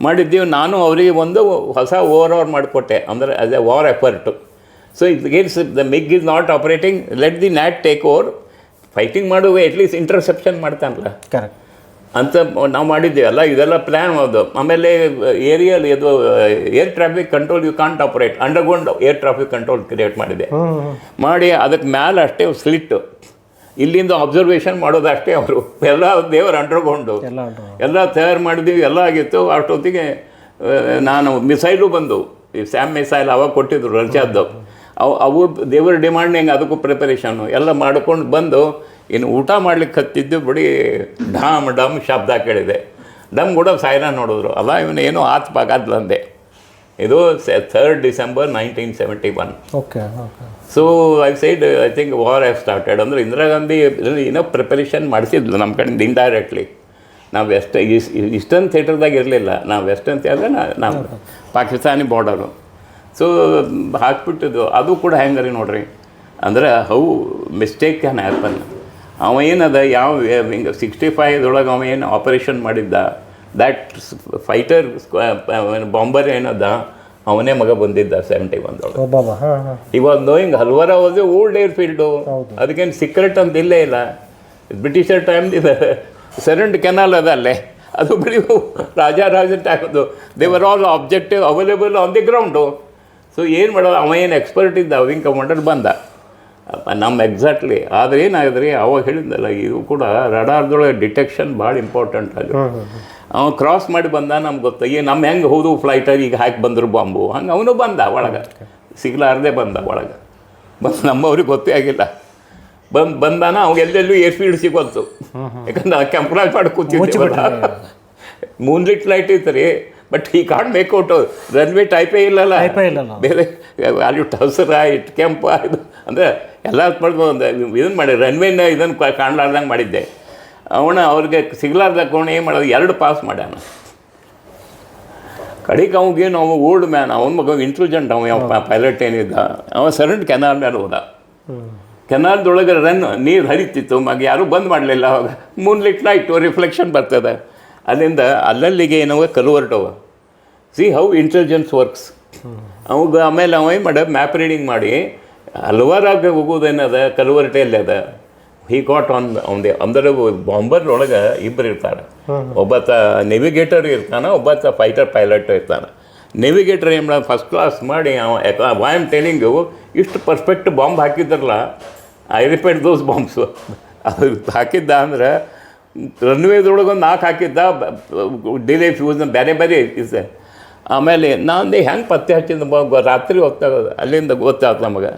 ಮಾಡಿದ್ದೀವಿ ನಾನು ಅವರಿಗೆ ಒಂದು ಹೊಸ ಓವರ್ ಓವರ್ ಮಾಡಿಕೊಟ್ಟೆ ಅಂದರೆ as a war effort so it gets the MiG is not operating let the Gnat take over fighting ಮಾಡುವ ಅಟ್ಲೀಸ್ಟ್ ಇಂಟರ್ಸೆಪ್ಷನ್ ಮಾಡ್ತಾನಲ್ಲ. ಕರೆಕ್ಟ್ ಅಂತ ನಾವು ಮಾಡಿದ್ದೀವಲ್ಲ ಇದೆಲ್ಲ ಪ್ಲ್ಯಾನ್ ಅದು. ಆಮೇಲೆ ಏರಿಯಲ್ಲಿ ಇದು air traffic control you can't operate underground air traffic control create ಮಾಡಿದೆ. ಮಾಡಿ ಅದಕ್ಕೆ ಮ್ಯಾಲೆ ಅಷ್ಟೇ ಸ್ಲಿಟ್ಟು ಇಲ್ಲಿಂದ ಅಬ್ಸರ್ವೇಷನ್ ಮಾಡೋದು ಅಷ್ಟೇ ಅವರು. ಎಲ್ಲ ದೇವರ ಅಂಡರ್ಗ್ರೌಂಡು ಎಲ್ಲ ತಯಾರು ಮಾಡಿದ್ವಿ ಎಲ್ಲ ಆಗಿತ್ತು. ಅಷ್ಟೊತ್ತಿಗೆ ನಾನು ಮಿಸೈಲು ಬಂದು ಈ ಸ್ಯಾಮ್ ಮಿಸೈಲ್ ಅವಾಗ ಕೊಟ್ಟಿದ್ರು ರಷ್ಯಾದ್ದು ಅವು ಅವು ದೇವರ ಡಿಮಾಂಡಿಂಗ್ ಅದಕ್ಕೂ ಪ್ರಿಪರೇಷನ್ನು ಎಲ್ಲ ಮಾಡ್ಕೊಂಡು ಬಂದು ಇನ್ನು ಊಟ ಮಾಡ್ಲಿಕ್ಕೆ ಹತ್ತಿದ್ದು ಬಿಡಿ ಡಾಮ್ ಡಮ್ ಶಬ್ದ ಕೇಳಿದೆ. ಡಮ್ ಕೂಡ ಸಾಯ್ರ ನೋಡಿದ್ರು. ಅಲ್ಲ ಇವನು ಏನೋ ಆತ್ ಪಾಕಾದ್ಲಂದೆ ಇದು third December nineteen seventy one okay okay so I said I think war have started ಅಂದರೆ ಇಂದಿರಾ ಗಾಂಧಿ ಇದರಲ್ಲಿ ಏನೋ ಪ್ರಿಪರೇಷನ್ ಮಾಡಿಸಿದ್ಲು ನಮ್ಮ ಕಡೆಯಿಂದ ಇಂಡೈರೆಕ್ಟ್ಲಿ ನಾವು ವೆಸ್ಟ್ ಈಸ್ಟರ್ನ್ ಥಿಯೇಟರ್ದಾಗ ಇರಲಿಲ್ಲ. ನಾವು ವೆಸ್ಟರ್ನ್ ಥಿಯೇಟರ್ ನಾವು ಪಾಕಿಸ್ತಾನಿ ಬಾರ್ಡರು ಸೊ ಹಾಕ್ಬಿಟ್ಟಿದ್ದು. ಅದು ಕೂಡ ಹೆಂಗರಿ ನೋಡ್ರಿ. ಅಂದ್ರೆ ಹೌ ಮಿಸ್ಟೇಕ್ ಕ್ಯಾನ್ ಹ್ಯಾಪನ್ ಅವ ಏನದ ಯಾವ ಹಿಂಗೆ ಸಿಕ್ಸ್ಟಿ ಫೈವ್ದೊಳಗೆ ಅವ ಏನು ಆಪರೇಷನ್ ಮಾಡಿದ್ದ? ದ್ಯಾಟ್ ಫೈಟರ್ ಬಾಂಬರ್ ಏನದ? ಅವನೇ ಮಗ ಬಂದಿದ್ದ ಸೆವೆಂಟಿ ಒನ್ದೊಳಗೆ ಹಾಂ ಇವಾಗ ನೋಯಿಂಗ್ ಹಲ್ವಾರ ಹೋದ್ರೆ ಓಲ್ಡ್ ಏರ್ ಫೀಲ್ಡು ಅದಕ್ಕೇನು ಸಿಕ್ರೆಟ್ ಅಂತ ಇಲ್ಲೇ ಇಲ್ಲ. ಬ್ರಿಟಿಷರ್ ಟೈಮ್ ಇದೆ ಸೆರೆಂಟ್ ಕೆನಾಲ್ ಅದ ಅಲ್ಲೇ ಅದು ಬರೀ ರಾಜ ರಾಜ they they were all objective available on the ground so ಏನು ಮಾಡೋದು? ಅವ ಏನು ಎಕ್ಸ್ಪರ್ಟ್ ಇದ್ದ? ವಿಂಗ್ ಕಮಾಂಡರ್ ಬಂದ. ನಮ್ಮ ಎಕ್ಸಾಕ್ಟ್ಲಿ ಆದರೆ ಏನಾಗಿದ್ರಿ ಅವಾಗ ಹೇಳಿದ್ನಲ್ಲ ಇದು ಕೂಡ ರಡಾರ್ದೊಳಗೆ ಡಿಟೆಕ್ಷನ್ ಭಾಳ ಇಂಪಾರ್ಟೆಂಟ್ ಅದು. ಅವ ಕ್ರಾಸ್ ಮಾಡಿ ಬಂದ ನಮ್ಗೆ ಗೊತ್ತ ಈ ನಮ್ಮ ಹೆಂಗೆ ಹೋದು ಫ್ಲೈಟಾಗಿ ಈಗ ಹಾಕಿ ಬಂದರು ಬಾಂಬು? ಹಂಗೆ ಅವನು ಬಂದ ಒಳಗೆ. ಸಿಗ್ಲಾರ್ದೆ ಬಂದ ಒಳಗೆ. ಬಂದು ನಮ್ಮವ್ರಿಗೆ ಗೊತ್ತೇ ಆಗಿಲ್ಲ. ಬಂದು ಬಂದಾನ ಅವ್ಗೆ ಎಲ್ಲೆಲ್ಲೂ ಏರ್ ಫೀಲ್ಡ್ ಸಿಗೋತ್ತು. ಯಾಕಂದ್ರೆ ಕೆಂಪ್ರಾಜ್ ಮಾಡಿ ಕೂತಿದ್ದೆ ಮೂನ್ಲಿಟ್ ಲೈಟ್ ಇತ್ತು ರೀ ಬಟ್ ಈ ಔಟ್ ರನ್ ರನ್ವೇ ಟೈಪೇ ಇಲ್ಲಲ್ಲ. ಟೈಪೇ ಇಲ್ಲ ಬೇರೆ ಅಲ್ಲಿ ಟೌಸರ್ ಇಟ್ಟು ಕೆಂಪ ಇದು ಅಂದರೆ ಎಲ್ಲ ಪಡೆದು ಒಂದು ಇದನ್ನು ಮಾಡಿ ರನ್ವೇನ ಇದನ್ನು ಕಾಣಲಾರ್ದಂಗೆ ಮಾಡಿದ್ದೆ. ಅವನ ಅವ್ರಿಗೆ ಸಿಗ್ಲಾರ್ದ ಕೋಣ ಏನು ಮಾಡೋದು? ಎರಡು ಪಾಸ್ ಮಾಡ್ಯಾನ. ಕಡೆಗೆ ಅವ್ಗೇನು ಅವ ಓಲ್ಡ್ ಮ್ಯಾನ್ ಅವನ ಮಗ ಇಂಟೆಲಿಜೆಂಟ್ ಅವ ಯಾವ ಪೈಲಟ್ ಏನಿದ್ದ. ಅವ ಸರೆಂಟ್ ಕೆನಾಲ್ ಮೇಲೆ ಹೋದ. ಕೆನಾಲ್ದೊಳಗೆ ರನ್ ನೀರು ಹರಿತಿತ್ತು ಮಗ ಯಾರೂ ಬಂದ್ ಮಾಡಲಿಲ್ಲ ಅವಾಗ. ಮೂನ್ಲಿಟ್ ಲೈಟು ರಿಫ್ಲೆಕ್ಷನ್ ಬರ್ತದೆ. ಅಲ್ಲಿಂದ ಅಲ್ಲಲ್ಲಿಗೆ ಏನವ ಕಲ್ವರ್ಟವ ಸಿ ಹೌ ಇಂಟೆಲಿಜೆನ್ಸ್ ವರ್ಕ್ಸ್ ಅವಾಗ ಆಮೇಲೆ ಅವ ಏನು ಮಾಡ ಮ್ಯಾಪ್ ರೀಡಿಂಗ್ ಮಾಡಿ ಹಲವಾರಾಗ ಹೋಗೋದೇನದ ಕಲ್ವರ್ಟೆಯಲ್ಲಿ ಅದ. ಹಿ ಗಾಟ್ ಆನ್ ಅವನ್ ಅಂದರೆ ಬಾಂಬರ್ ಒಳಗೆ ಇಬ್ಬರು ಇರ್ತಾರೆ. ಒಬ್ಬತ್ತ ನೆವಿಗೇಟರ್ ಇರ್ತಾನೆ ಒಬ್ಬತ್ತ ಫೈಟರ್ ಪೈಲಟ್ ಇರ್ತಾನೆ. ನೆವಿಗೇಟರ್ ಏನು ಮಾಡ ಫಸ್ಟ್ ಕ್ಲಾಸ್ ಮಾಡಿ ಅವ ವಾಯ್ ಆಮ್ ಟೆಲಿಂಗು ಇಷ್ಟು ಪರ್ಫೆಕ್ಟ್ ಬಾಂಬ್ ಹಾಕಿದ್ರಲ್ಲ ಐ ರಿಪೇಟ್ ದೋಸ್ ಬಾಂಬ್ಸ್ ಅದು ಹಾಕಿದ್ದ ಅಂದ್ರೆ ರನ್ವೇದೊಳಗೆ ಒಂದು ನಾಲ್ಕು ಹಾಕಿದ್ದ ಡಿಲೇ ಫ್ಯೂಸ್ ಬೇರೆ ಬೇರೆ ಇದೆ ಆಮೇಲೆ ನಾನು ಹೆಂಗೆ ಪತ್ತೆ ಹಚ್ಚಿದ ರಾತ್ರಿ ಹೋಗ್ತಾ ಅಲ್ಲಿಂದ ಗೊತ್ತಾಯ್ತು ನಮಗೆ.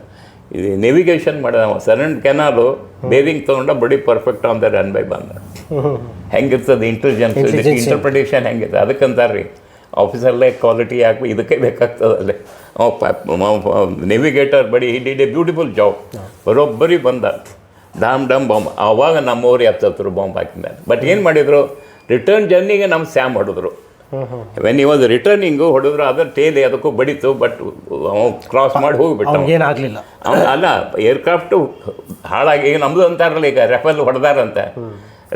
ಇದು ನೆವಿಗೇಷನ್ ಮಾಡಿದ ಸರೆಂಟ್ ಕೆನಾಲು ಬೇರಿಂಗ್ ತೊಗೊಂಡ bloody perfect on the runway ಬಂದ. ಹೆಂಗಿರ್ತದೆ ಇಂಟೆಲಿಜೆನ್ಸ್ ಇಂಟರ್ಪ್ರಿಟೇಷನ್ ಹೆಂಗಿದೆ ಅದಕ್ಕಂತಾರೆ ರೀ ಆಫೀಸಲ್ಲೇ ಕ್ವಾಲಿಟಿ ಹಾಕಿ ಇದಕ್ಕೆ ಬೇಕಾಗ್ತದೆ ಅಲ್ಲೇ. Navigator bloody it did a beautiful job ಬರೋಬ್ಬರಿ ಬಂದ. ಡಾಮ್ ಡಮ್ ಬಾಂಬ್. ಆವಾಗ ನಮ್ಮವ್ರು ಎತ್ತರು ಬಾಂಬ್ ಹಾಕಿದ್ದಾರೆ ಬಟ್ ಏನು ಮಾಡಿದರು? ರಿಟರ್ನ್ ಜರ್ನಿಗೆ ನಮ್ಮ ಸ್ಯಾಮ್ ಹೊಡೆದ್ರು. ವೆನ್ ಈ ವಾಸ್ ರಿಟರ್ನಿಂಗು ಹೊಡೆದ್ರೆ ಅದರ ಟೇಲಿ ಅದಕ್ಕೂ ಬಡಿತು ಬಟ್ ಅವ ಕ್ರಾಸ್ ಮಾಡಿ ಹೋಗಿಬಿಟ್ಟು. ಅವ್ನಿಗೇನಾಗಲಿಲ್ಲ ಅವ್ನು. ಅಲ್ಲ ಏರ್ಕ್ರಾಫ್ಟು ಹಾಳಾಗಿ ಈಗ ನಮ್ಮದು ಅಂತಾರಲ್ಲ ಈಗ ರೆಫಲ್ ಹೊಡೆದಾರಂತೆ.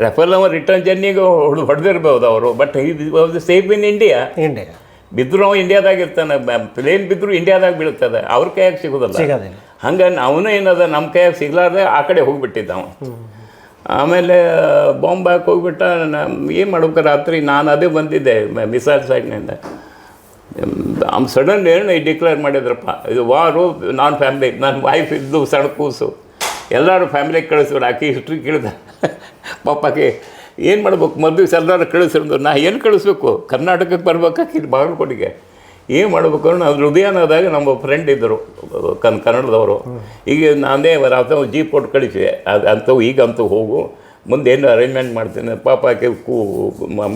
ರೆಫಲ್ ಅವ ರಿಟರ್ನ್ ಜರ್ನಿಗೆ ಹೊಡೆದು ಹೊಡೆದಿರ್ಬೋದು ಅವರು but was safe in India India ಬಿದ್ದರೂ ಅವ ಇಂಡಿಯಾದಾಗ ಇರ್ತಾನೆ ಪ್ಲೇನ್ ಬಿದ್ದರೂ ಇಂಡಿಯಾದಾಗ ಬೀಳುತ್ತದೆ ಅವ್ರ ಕೈಯಾಗ ಸಿಗೋದಲ್ಲ. ಹಂಗೆ ಅವನು ಏನದ ನಮ್ಮ ಕೈಯಾಗ ಸಿಗ್ಲಾರ್ದೆ ಆ ಕಡೆ ಹೋಗಿಬಿಟ್ಟಿದ್ದ ಅವ ಆಮೇಲೆ ಬಾಂಬ್ ಹಾಕಿ ಹೋಗ್ಬಿಟ್ಟ ಏನು ಮಾಡ್ಬೇಕು ರಾತ್ರಿ? ನಾನು ಅದೇ ಬಂದಿದ್ದೆ ಮಿಸೈಲ್ ಸೈಡ್ನಿಂದ ಆಮ್ ಸಡನ್ ಏನು ಡಿಕ್ಲೇರ್ ಮಾಡಿದ್ರಪ್ಪ. ಇದು ವಾರು, ನಾನ್ ಫ್ಯಾಮಿಲಿ ನನ್ನ ವೈಫ್ ಇದ್ದು ಸಣ್ಣ ಕೂಸು. ಎಲ್ಲರೂ ಫ್ಯಾಮಿಲಿಗೆ ಕಳಿಸಿದ್ರು, ಆಕೆ ಹಿಸ್ಟ್ರಿ ಕೇಳಿದ. [LAUGHS] ಪಾಪಕ್ಕೆ ಏನು ಮಾಡ್ಬೇಕು? ಮದುವೆ ಎಲ್ಲರೂ ಕಳಿಸಿದ್ರು. ನಾ ಏನು ಕಳಿಸ್ಬೇಕು? ಕರ್ನಾಟಕಕ್ಕೆ ಬರ್ಬೇಕಾಕಿ ಬಾಗಲಕೋಟೆಗೆ. ಏನು ಮಾಡಬೇಕು ಅಂದ್ರೆ ಅದು ಲುಧಿಯಾನದಾಗ ನಮ್ಮ ಫ್ರೆಂಡ್ ಇದ್ದರು ಕನ್, ಕನ್ನಡದವರು. ಈಗ ನಾನೇ ರಾತ್ರಿ ಜೀಪ್ ಕೊಟ್ಟು ಕಳಿಸಿದೆ ಅದು ಅಂಥವು ಈಗಂತೂ ಹೋಗು. ಮುಂದೆ ಏನು ಅರೇಂಜ್ಮೆಂಟ್ ಮಾಡ್ತೀನಿ? ಪಾಪ ಆಕೆ ಕೂ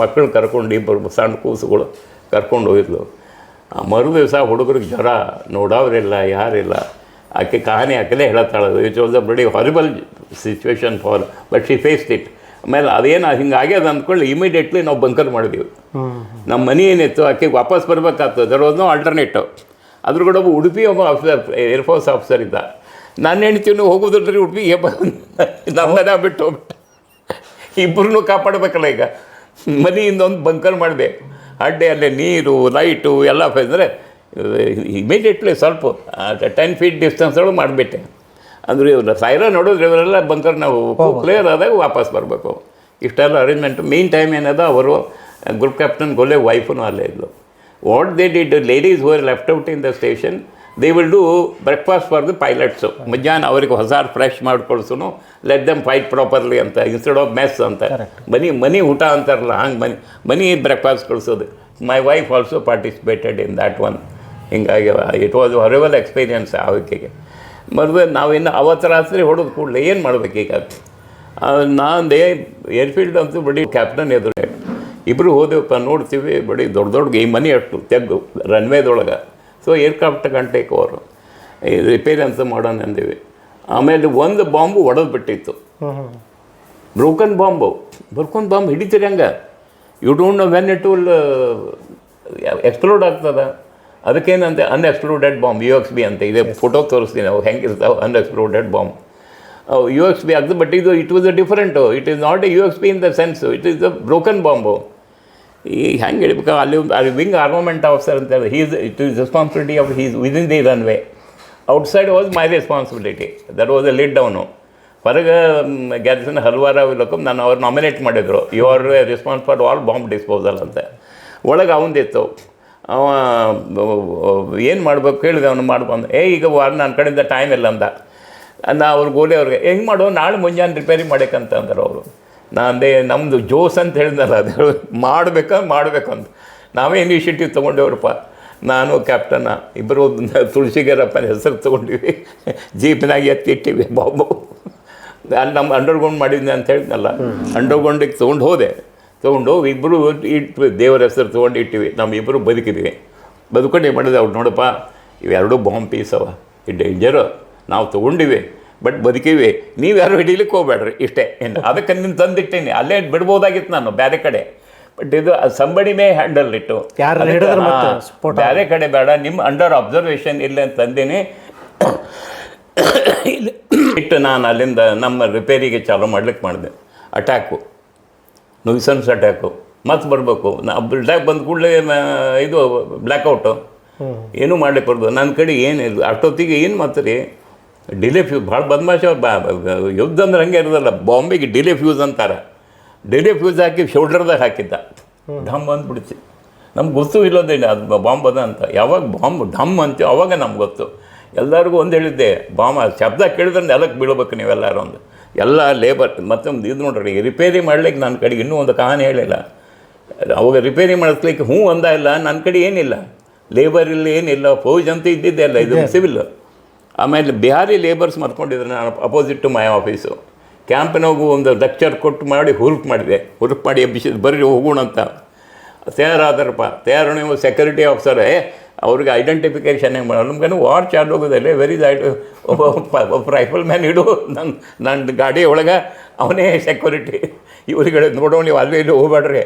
ಮಕ್ಕಳು ಕರ್ಕೊಂಡು ಇಬ್ಬರು ಸಣ್ಣ ಕೂಸುಗಳು ಕರ್ಕೊಂಡು ಹೋಗಿದ್ಲು. ಮರು ದಿವಸ ಹುಡುಗರಿಗೆ ಜ್ವರ ನೋಡೋರಿಲ್ಲ ಯಾರಿಲ್ಲ. ಆಕೆ ಕಹಾನಿ, ಆಕೆಲೇ ಹೇಳತ್ತಾಳೆ it was a bloody horrible situation for but she faced it ಆಮೇಲೆ ಅದೇನು ಹಿಂಗೆ ಆಗ್ಯದ ಅಂದ್ಕೊಳ್ಳಿ ಇಮಿಡಿಯೇಟ್ಲಿ ನಾವು ಬಂಕರ್ ಮಾಡಿದೀವಿ. ನಮ್ಮ ಮನೆ ಏನಿತ್ತು ಆಕೆಗೆ ವಾಪಸ್ ಬರಬೇಕಾಗ್ತದೆ. ದರ್ ವಾಸ್ ನೋ ಆಲ್ಟರ್ನೇಟಿವ್ ಅದ್ರ ಕೂಡ ಒಬ್ಬ ಉಡುಪಿ ಒಬ್ಬ ಆಫೀಸರ್ ಏರ್ಫೋರ್ಸ್ ಆಫೀಸರ್ ಇದ್ದ. ನಾನು ಹೆಣ್ತೀನಿ ಹೋಗೋದ್ರಿ ಉಡುಪಿಗೆ ನಮ್ಮದ ಬಿಟ್ಟು ಹೋಗ್ಬಿಟ್ಟು. ಕಾಪಾಡಬೇಕಲ್ಲ ಈಗ. ಮನೆಯಿಂದ ಒಂದು ಬಂಕರ್ ಮಾಡಿದೆ. ಅಡ್ಡೆ, ಅಲ್ಲಿ ನೀರು ಲೈಟು ಎಲ್ಲ ಅಂದರೆ ಇಮಿಡಿಯೇಟ್ಲಿ ಸ್ವಲ್ಪ ಟೆನ್ ಫೀಟ್ ಡಿಸ್ಟೆನ್ಸ್ ಒಳಗೆ ಮಾಡಿಬಿಟ್ಟೆ. ಅಂದ್ರೆ ಇವ್ರು ಸೈರ ನೋಡಿದ್ರೆ ಇವರೆಲ್ಲ ಬಂಕರ್ ನಾವು ಕ್ಲಿಯರ್ ಆದಾಗ ವಾಪಸ್ ಬರಬೇಕು. ಇಷ್ಟೆಲ್ಲ ಅರೇಂಜ್ಮೆಂಟ್ ಮೇನ್ ಟೈಮ್ ಏನದ ಅವರು ಗ್ರೂಪ್ ಕ್ಯಾಪ್ಟನ್ ಗೋಲೆ ವೈಫೂ ಅಲ್ಲೇ ಇದ್ಲು. What they did ladies were left out in the station they will do breakfast for the pilots ಮಧ್ಯಾಹ್ನ ಅವರಿಗೆ ಹೊಸ ಫ್ರೆಶ್ ಮಾಡಿಕೊಡ್ಸು ಲೆಟ್ ದಮ್ ಫೈಟ್ ಪ್ರಾಪರ್ಲಿ ಅಂತ ಇನ್ಸ್ಟೆಡ್ ಆಫ್ ಮೆಸ್ ಅಂತ. ಮನಿ ಮನಿ ಊಟ ಅಂತಾರಲ್ಲ ಹಂಗೆ ಮನಿ ಮನಿ ಬ್ರೇಕ್ಫಾಸ್ಟ್ ಕಳಿಸೋದು my wife also participated in that one ಹಿಂಗಾಗಿ ಇಟ್ ವಾಸ್ ಹೊರೆಬಲ್ ಎಕ್ಸ್ಪೀರಿಯನ್ಸ್ ಆವಕ್ಕಿಗೆ ಮರುವೆ ನಾವಿನ್ನು ಅವತ್ತು ರಾತ್ರಿ ಹೊಡೆದು ಕೂಡಲೇ ಏನು ಮಾಡಬೇಕೀಗ ನಾನು ಏರ್ಫೀಲ್ಡ್ ಅಂತೂ ಬಡಿ ಕ್ಯಾಪ್ಟನ್ ಎದುರೇ. ಇಬ್ಬರು ಹೋದೆವಪ್ಪ, ನೋಡ್ತೀವಿ ಬಡಿ ದೊಡ್ಡ ದೊಡ್ಡ ಈ ಮನೆ ಅಷ್ಟು ತೆಗ್ದು ರನ್ವೇದೊಳಗೆ ಸೊ ಏರ್ಕ್ರಾಫ್ಟ್ ಕಂಟೇಕ್ ಅವರು ರಿಪೇರಿ ಅಂತ ಮಾಡೋಣ ಅಂದೀವಿ. ಆಮೇಲೆ ಒಂದು ಬಾಂಬು ಒಡೆದು ಬಿಟ್ಟಿತ್ತು. ಬ್ರೋಕನ್ ಬಾಂಬು ಬ್ರೋಕನ್ ಬಾಂಬ್ ಹಿಡಿತೀರಿ ಹಂಗೆ? You don't know when it will explode ಆಗ್ತದ? ಅದಕ್ಕೇನಂತೆ? Unexploded bomb U X B ಅಂತ. ಇದೆ ಫೋಟೋ ತೋರಿಸ್ತೀನಿ ಅವು ಹೆಂಗಿರ್ತಾವೆ unexploded bomb U X B ಆಗ್ತದೆ ಬಟ್ ಇದು it was a different it is not a U X B in the sense it is a broken bomb ಈ ಹೆಂಗೆ ಹೇಳ್ಬೇಕು? ಅಲ್ಲಿ ಅಲ್ಲಿ ವಿಂಗ್ ಆರ್ಮಮೆಂಟ್ ಆಫೀಸರ್ ಅಂತ ಹೇಳಿ his it is responsibility of his within the runway outside was my responsibility that was a laid down ಹೊರಗೆ garrison ಹಲವಾರು ಇಲ್ಲಕ್ಕೂ ನಾನು ಅವ್ರು ನಾಮಿನೇಟ್ ಮಾಡಿದರು. You are response for all bomb disposal ಅಂತ. ಒಳಗೆ ಅವಂದಿತ್ತು. ಅವ ಏನು ಮಾಡ್ಬೇಕು ಕೇಳಿದೆ ಅವನು ಮಾಡ್ಬಂದು ಏ ಈಗ ವಾರ ನನ್ನ ಕಡೆಯಿಂದ ಟೈಮ್ ಇಲ್ಲ ಅಂದ. ನಾ ಅವ್ರು ಗೋಲಿ ಅವ್ರಿಗೆ ಹೆಂಗೆ ಮಾಡೋ ನಾಳೆ ಮುಂಜಾನೆ ರಿಪೇರಿ ಮಾಡಬೇಕಂತ ಅಂದರು ಅವರು. ನಾನು ಅಂದೆ ನಮ್ಮದು ಜೋಸ್ ಅಂತ ಹೇಳಿದ್ನಲ್ಲ ಅದು ಮಾಡಬೇಕು ಅಂತ. ನಾವೇ ಇನಿಷಿಯೇಟಿವ್ ತೊಗೊಂಡೇವ್ರಪ್ಪ. ನಾನು ಕ್ಯಾಪ್ಟನ್ನ ಇಬ್ಬರು ತುಳಸಿಗೆರಪ್ಪನ ಹೆಸರು ತೊಗೊಂಡಿವಿ. ಜೀಪ್ನಾಗ ಎತ್ತಿಟ್ಟಿವಿ ಬಾಬು. ಅಲ್ಲಿ ನಮ್ಮ ಅಂಡರ್ಗ್ರೌಂಡ್ ಮಾಡಿದ್ದೆ ಅಂತ ಹೇಳಿದ್ನಲ್ಲ. ಅಂಡರ್ಗ್ರೌಂಡಿಗೆ ತೊಗೊಂಡು ಹೋದೆ. ತೊಗೊಂಡು ಇಬ್ಬರು ಇಟ್ಟು ದೇವರ ಹೆಸರು ತೊಗೊಂಡು ಇಟ್ಟಿವಿ. ನಮ್ಮ ಇಬ್ಬರು ಬದುಕಿದ್ವಿ. ಬದುಕೊಂಡು ಏನು ಮಾಡಿದೆ. ಅವ್ರು ನೋಡಪ್ಪ ಇವೆರಡೂ ಬಾಂಬ್ ಪೀಸ್ ಅವ. ಈ ಡೇಂಜರು ನಾವು ತೊಗೊಂಡಿವಿ ಬಟ್ ಬದುಕಿವಿ. ನೀವು ಯಾರು ಹಿಡೀಲಿಕ್ಕೆ ಹೋಗ್ಬೇಡ್ರಿ ಇಷ್ಟೇ. ಏನು ಅದಕ್ಕೆ ನಿನ್ನ ತಂದಿಟ್ಟೇನೆ. ಅಲ್ಲೇ ಬಿಡ್ಬೋದಾಗಿತ್ತು ನಾನು ಬೇರೆ ಕಡೆ. ಬಟ್ ಇದು ಸಂಬಡಿ ಮೇ ಹ್ಯಾಂಡಲ್ ಇಟ್ಟು ಬೇರೆ ಕಡೆ ಬೇಡ. ನಿಮ್ಮ ಅಂಡರ್ ಅಬ್ಸರ್ವೇಷನ್ ಇಲ್ಲ ಅಂತ ತಂದೀನಿ. [COUGHS] ಇಟ್ಟು ನಾನು ಅಲ್ಲಿಂದ ನಮ್ಮ ರಿಪೇರಿಗೆ ಚಾಲೂ ಮಾಡ್ಲಿಕ್ಕೆ ಮಾಡಿದೆ. ಅಟ್ಯಾಕು ನುಯ್ಸನ್ಸ್ ಅಟ್ಯಾಕು ಮತ್ತೆ ಬರಬೇಕು. ನಾ ಅಟ್ಯಾಕ್ ಬಂದ ಕೂಡಲೇ ಇದು ಬ್ಲ್ಯಾಕ್ಔಟು ಏನೂ ಮಾಡ್ಲಿಕ್ಕೆ ಬರ್ದು. ನನ್ನ ಕಡೆ ಏನಿಲ್ಲ ಅಷ್ಟೊತ್ತಿಗೆ ಏನು ಮತ್ತೆ ರೀ? ಡಿಲೇ ಫ್ಯೂಸ್ ಭಾಳ ಬದಮಾಶ ಯುದ್ಧ ಅಂದ್ರೆ ಹಂಗೆ ಇರೋದಲ್ಲ, ಬಾಂಬೆಗೆ ಡಿಲೇ ಫ್ಯೂಸ್ ಅಂತಾರೆ. ಡಿಲೇ ಫ್ಯೂಸ್ ಹಾಕಿ ಶೋಲ್ಡರ್ದಾಗ ಹಾಕಿದ್ದ. ಧಮ್ ಅಂದ್ಬಿಡ್ತಿ. ನಮ್ಗೆ ಗೊತ್ತೂ ಇಲ್ಲೋದೇನೆ ಅದು ಬಾಂಬ್ ಅದ ಅಂತ. ಯಾವಾಗ ಬಾಂಬ್ ಧಮ್ ಅಂತೀವಿ ಅವಾಗ ನಮ್ಗೆ ಗೊತ್ತು. ಎಲ್ಲರಿಗೂ ಒಂದು ಹೇಳಿದ್ದೆ, ಬಾಂಬ್ ಶಬ್ದ ಕೇಳಿದ್ರೆ ನೆಲಕ್ಕೆ ಬೀಳ್ಬೇಕು ನೀವೆಲ್ಲರೂ ಒಂದು ಎಲ್ಲ ಲೇಬರ್ ಮತ್ತೊಂದು ಇದು ನೋಡ್ರಿ ರಿಪೇರಿ ಮಾಡ್ಲಿಕ್ಕೆ ನನ್ನ ಕಡೆಗೆ ಇನ್ನೂ ಒಂದು ಕಹಾನಿ ಹೇಳಿಲ್ಲ. ಅವಾಗ ರಿಪೇರಿ ಮಾಡಿಸ್ಲಿಕ್ಕೆ ಹ್ಞೂ ಅಂದ ಇಲ್ಲ ನನ್ನ ಕಡೆ ಏನಿಲ್ಲ. ಲೇಬರ್ ಇಲ್ಲಿ ಏನಿಲ್ಲ ಫೌಜ್ ಅಂತ ಇದ್ದಿದ್ದೆ ಅಲ್ಲ ಇದು ಸಿವಿಲ್ ಆಮೇಲೆ ಬಿಹಾರಿ ಲೇಬರ್ಸ್ ಮರ್ಕೊಂಡಿದ್ರು ನಾನು ಅಪೋಸಿಟ್ ಟು ಮೈ ಆಫೀಸು ಕ್ಯಾಂಪಿನಾಗೂ ಒಂದು ಲೆಕ್ಚರ್ ಕೊಟ್ಟು ಮಾಡಿ ಹುರುಪ್ ಮಾಡಿದೆ. ಹುರುಪ್ ಮಾಡಿ ಎಬ್ಬಿಸಿದ್ದು ಬರ್ರಿ ಹೋಗೋಣ ಅಂತ ತಯಾರಾದರಪ್ಪ ತಯಾರು ನೀವು ಸೆಕ್ಯೂರಿಟಿ ಆಫೀಸರೇ ಅವ್ರಿಗೆ ಐಡೆಂಟಿಫಿಕೇಷನ್ ಹೆಂಗೆ ಮಾಡೋದು? ನಮ್ಗೆ ವಾರ್ ಚಾರ್ಜ್ ಹೋಗೋದಿಲ್ಲ ವೆರಿ ದೈಟ್ ಒಬ್ಬ ರೈಫಲ್ ಮ್ಯಾನ್ ಇಡು ನನ್ನ ನನ್ನ ಗಾಡಿ ಒಳಗೆ ಅವನೇ ಸೆಕ್ಯೂರಿಟಿ ಇವ್ರಿಗೆ ನೋಡೋ, ನೀವು ಅಲ್ಲೇ ಇಲ್ಲಿ ಹೋಗ್ಬೇಡ್ರಿ.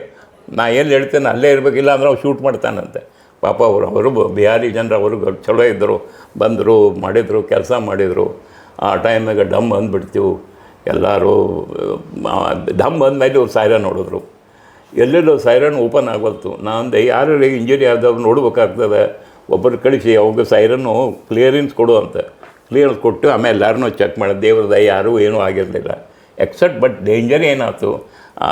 ನಾ ಏನು ಹೇಳ್ತೇನೆ ಅಲ್ಲೇ ಇರಬೇಕಿಲ್ಲ ಅಂದ್ರೆ ಅವ್ನು ಶೂಟ್ ಮಾಡ್ತಾನಂತೆ. ಪಾಪ ಅವರು ಅವರು ಬಿಹಾರಿ ಜನರು, ಅವರು ಚಲೋ ಇದ್ದರು ಬಂದರು, ಮಾಡಿದರು, ಕೆಲಸ ಮಾಡಿದರು. ಆ ಟೈಮಿಗೆ ಡಮ್ ಅಂದ್ಬಿಡ್ತೀವಿ ಎಲ್ಲರೂ ಡಮ್ ಅಂದಮೇಲೆ ಅವ್ರು ಸೈರನ್ ನೋಡಿದ್ರು. ಎಲ್ಲೆಲ್ಲೋ ಸೈರನ್ ಓಪನ್ ಆಗೋಲ್ತು ನಾನು ಯಾರು ಇಂಜುರಿ ಆದವ್ರು ನೋಡ್ಬೇಕಾಗ್ತದೆ. ಒಬ್ಬರು ಕಳಿಸಿ ಅವಾಗ ಸೈರನ್ನು ಕ್ಲಿಯರೆನ್ಸ್ ಕೊಡು ಅಂತ ಕ್ಲಿಯರೆನ್ಸ್ ಕೊಟ್ಟು ಆಮೇಲೆ ಎಲ್ಲರೂ ಚೆಕ್ ಮಾಡಿ. ದಯ ಯಾರೂ ಏನೂ ಆಗಿರಲಿಲ್ಲ. ಎಕ್ಸೆಪ್ಟ್ ಬಟ್ ಡೇಂಜರ್ ಏನಾಯ್ತು?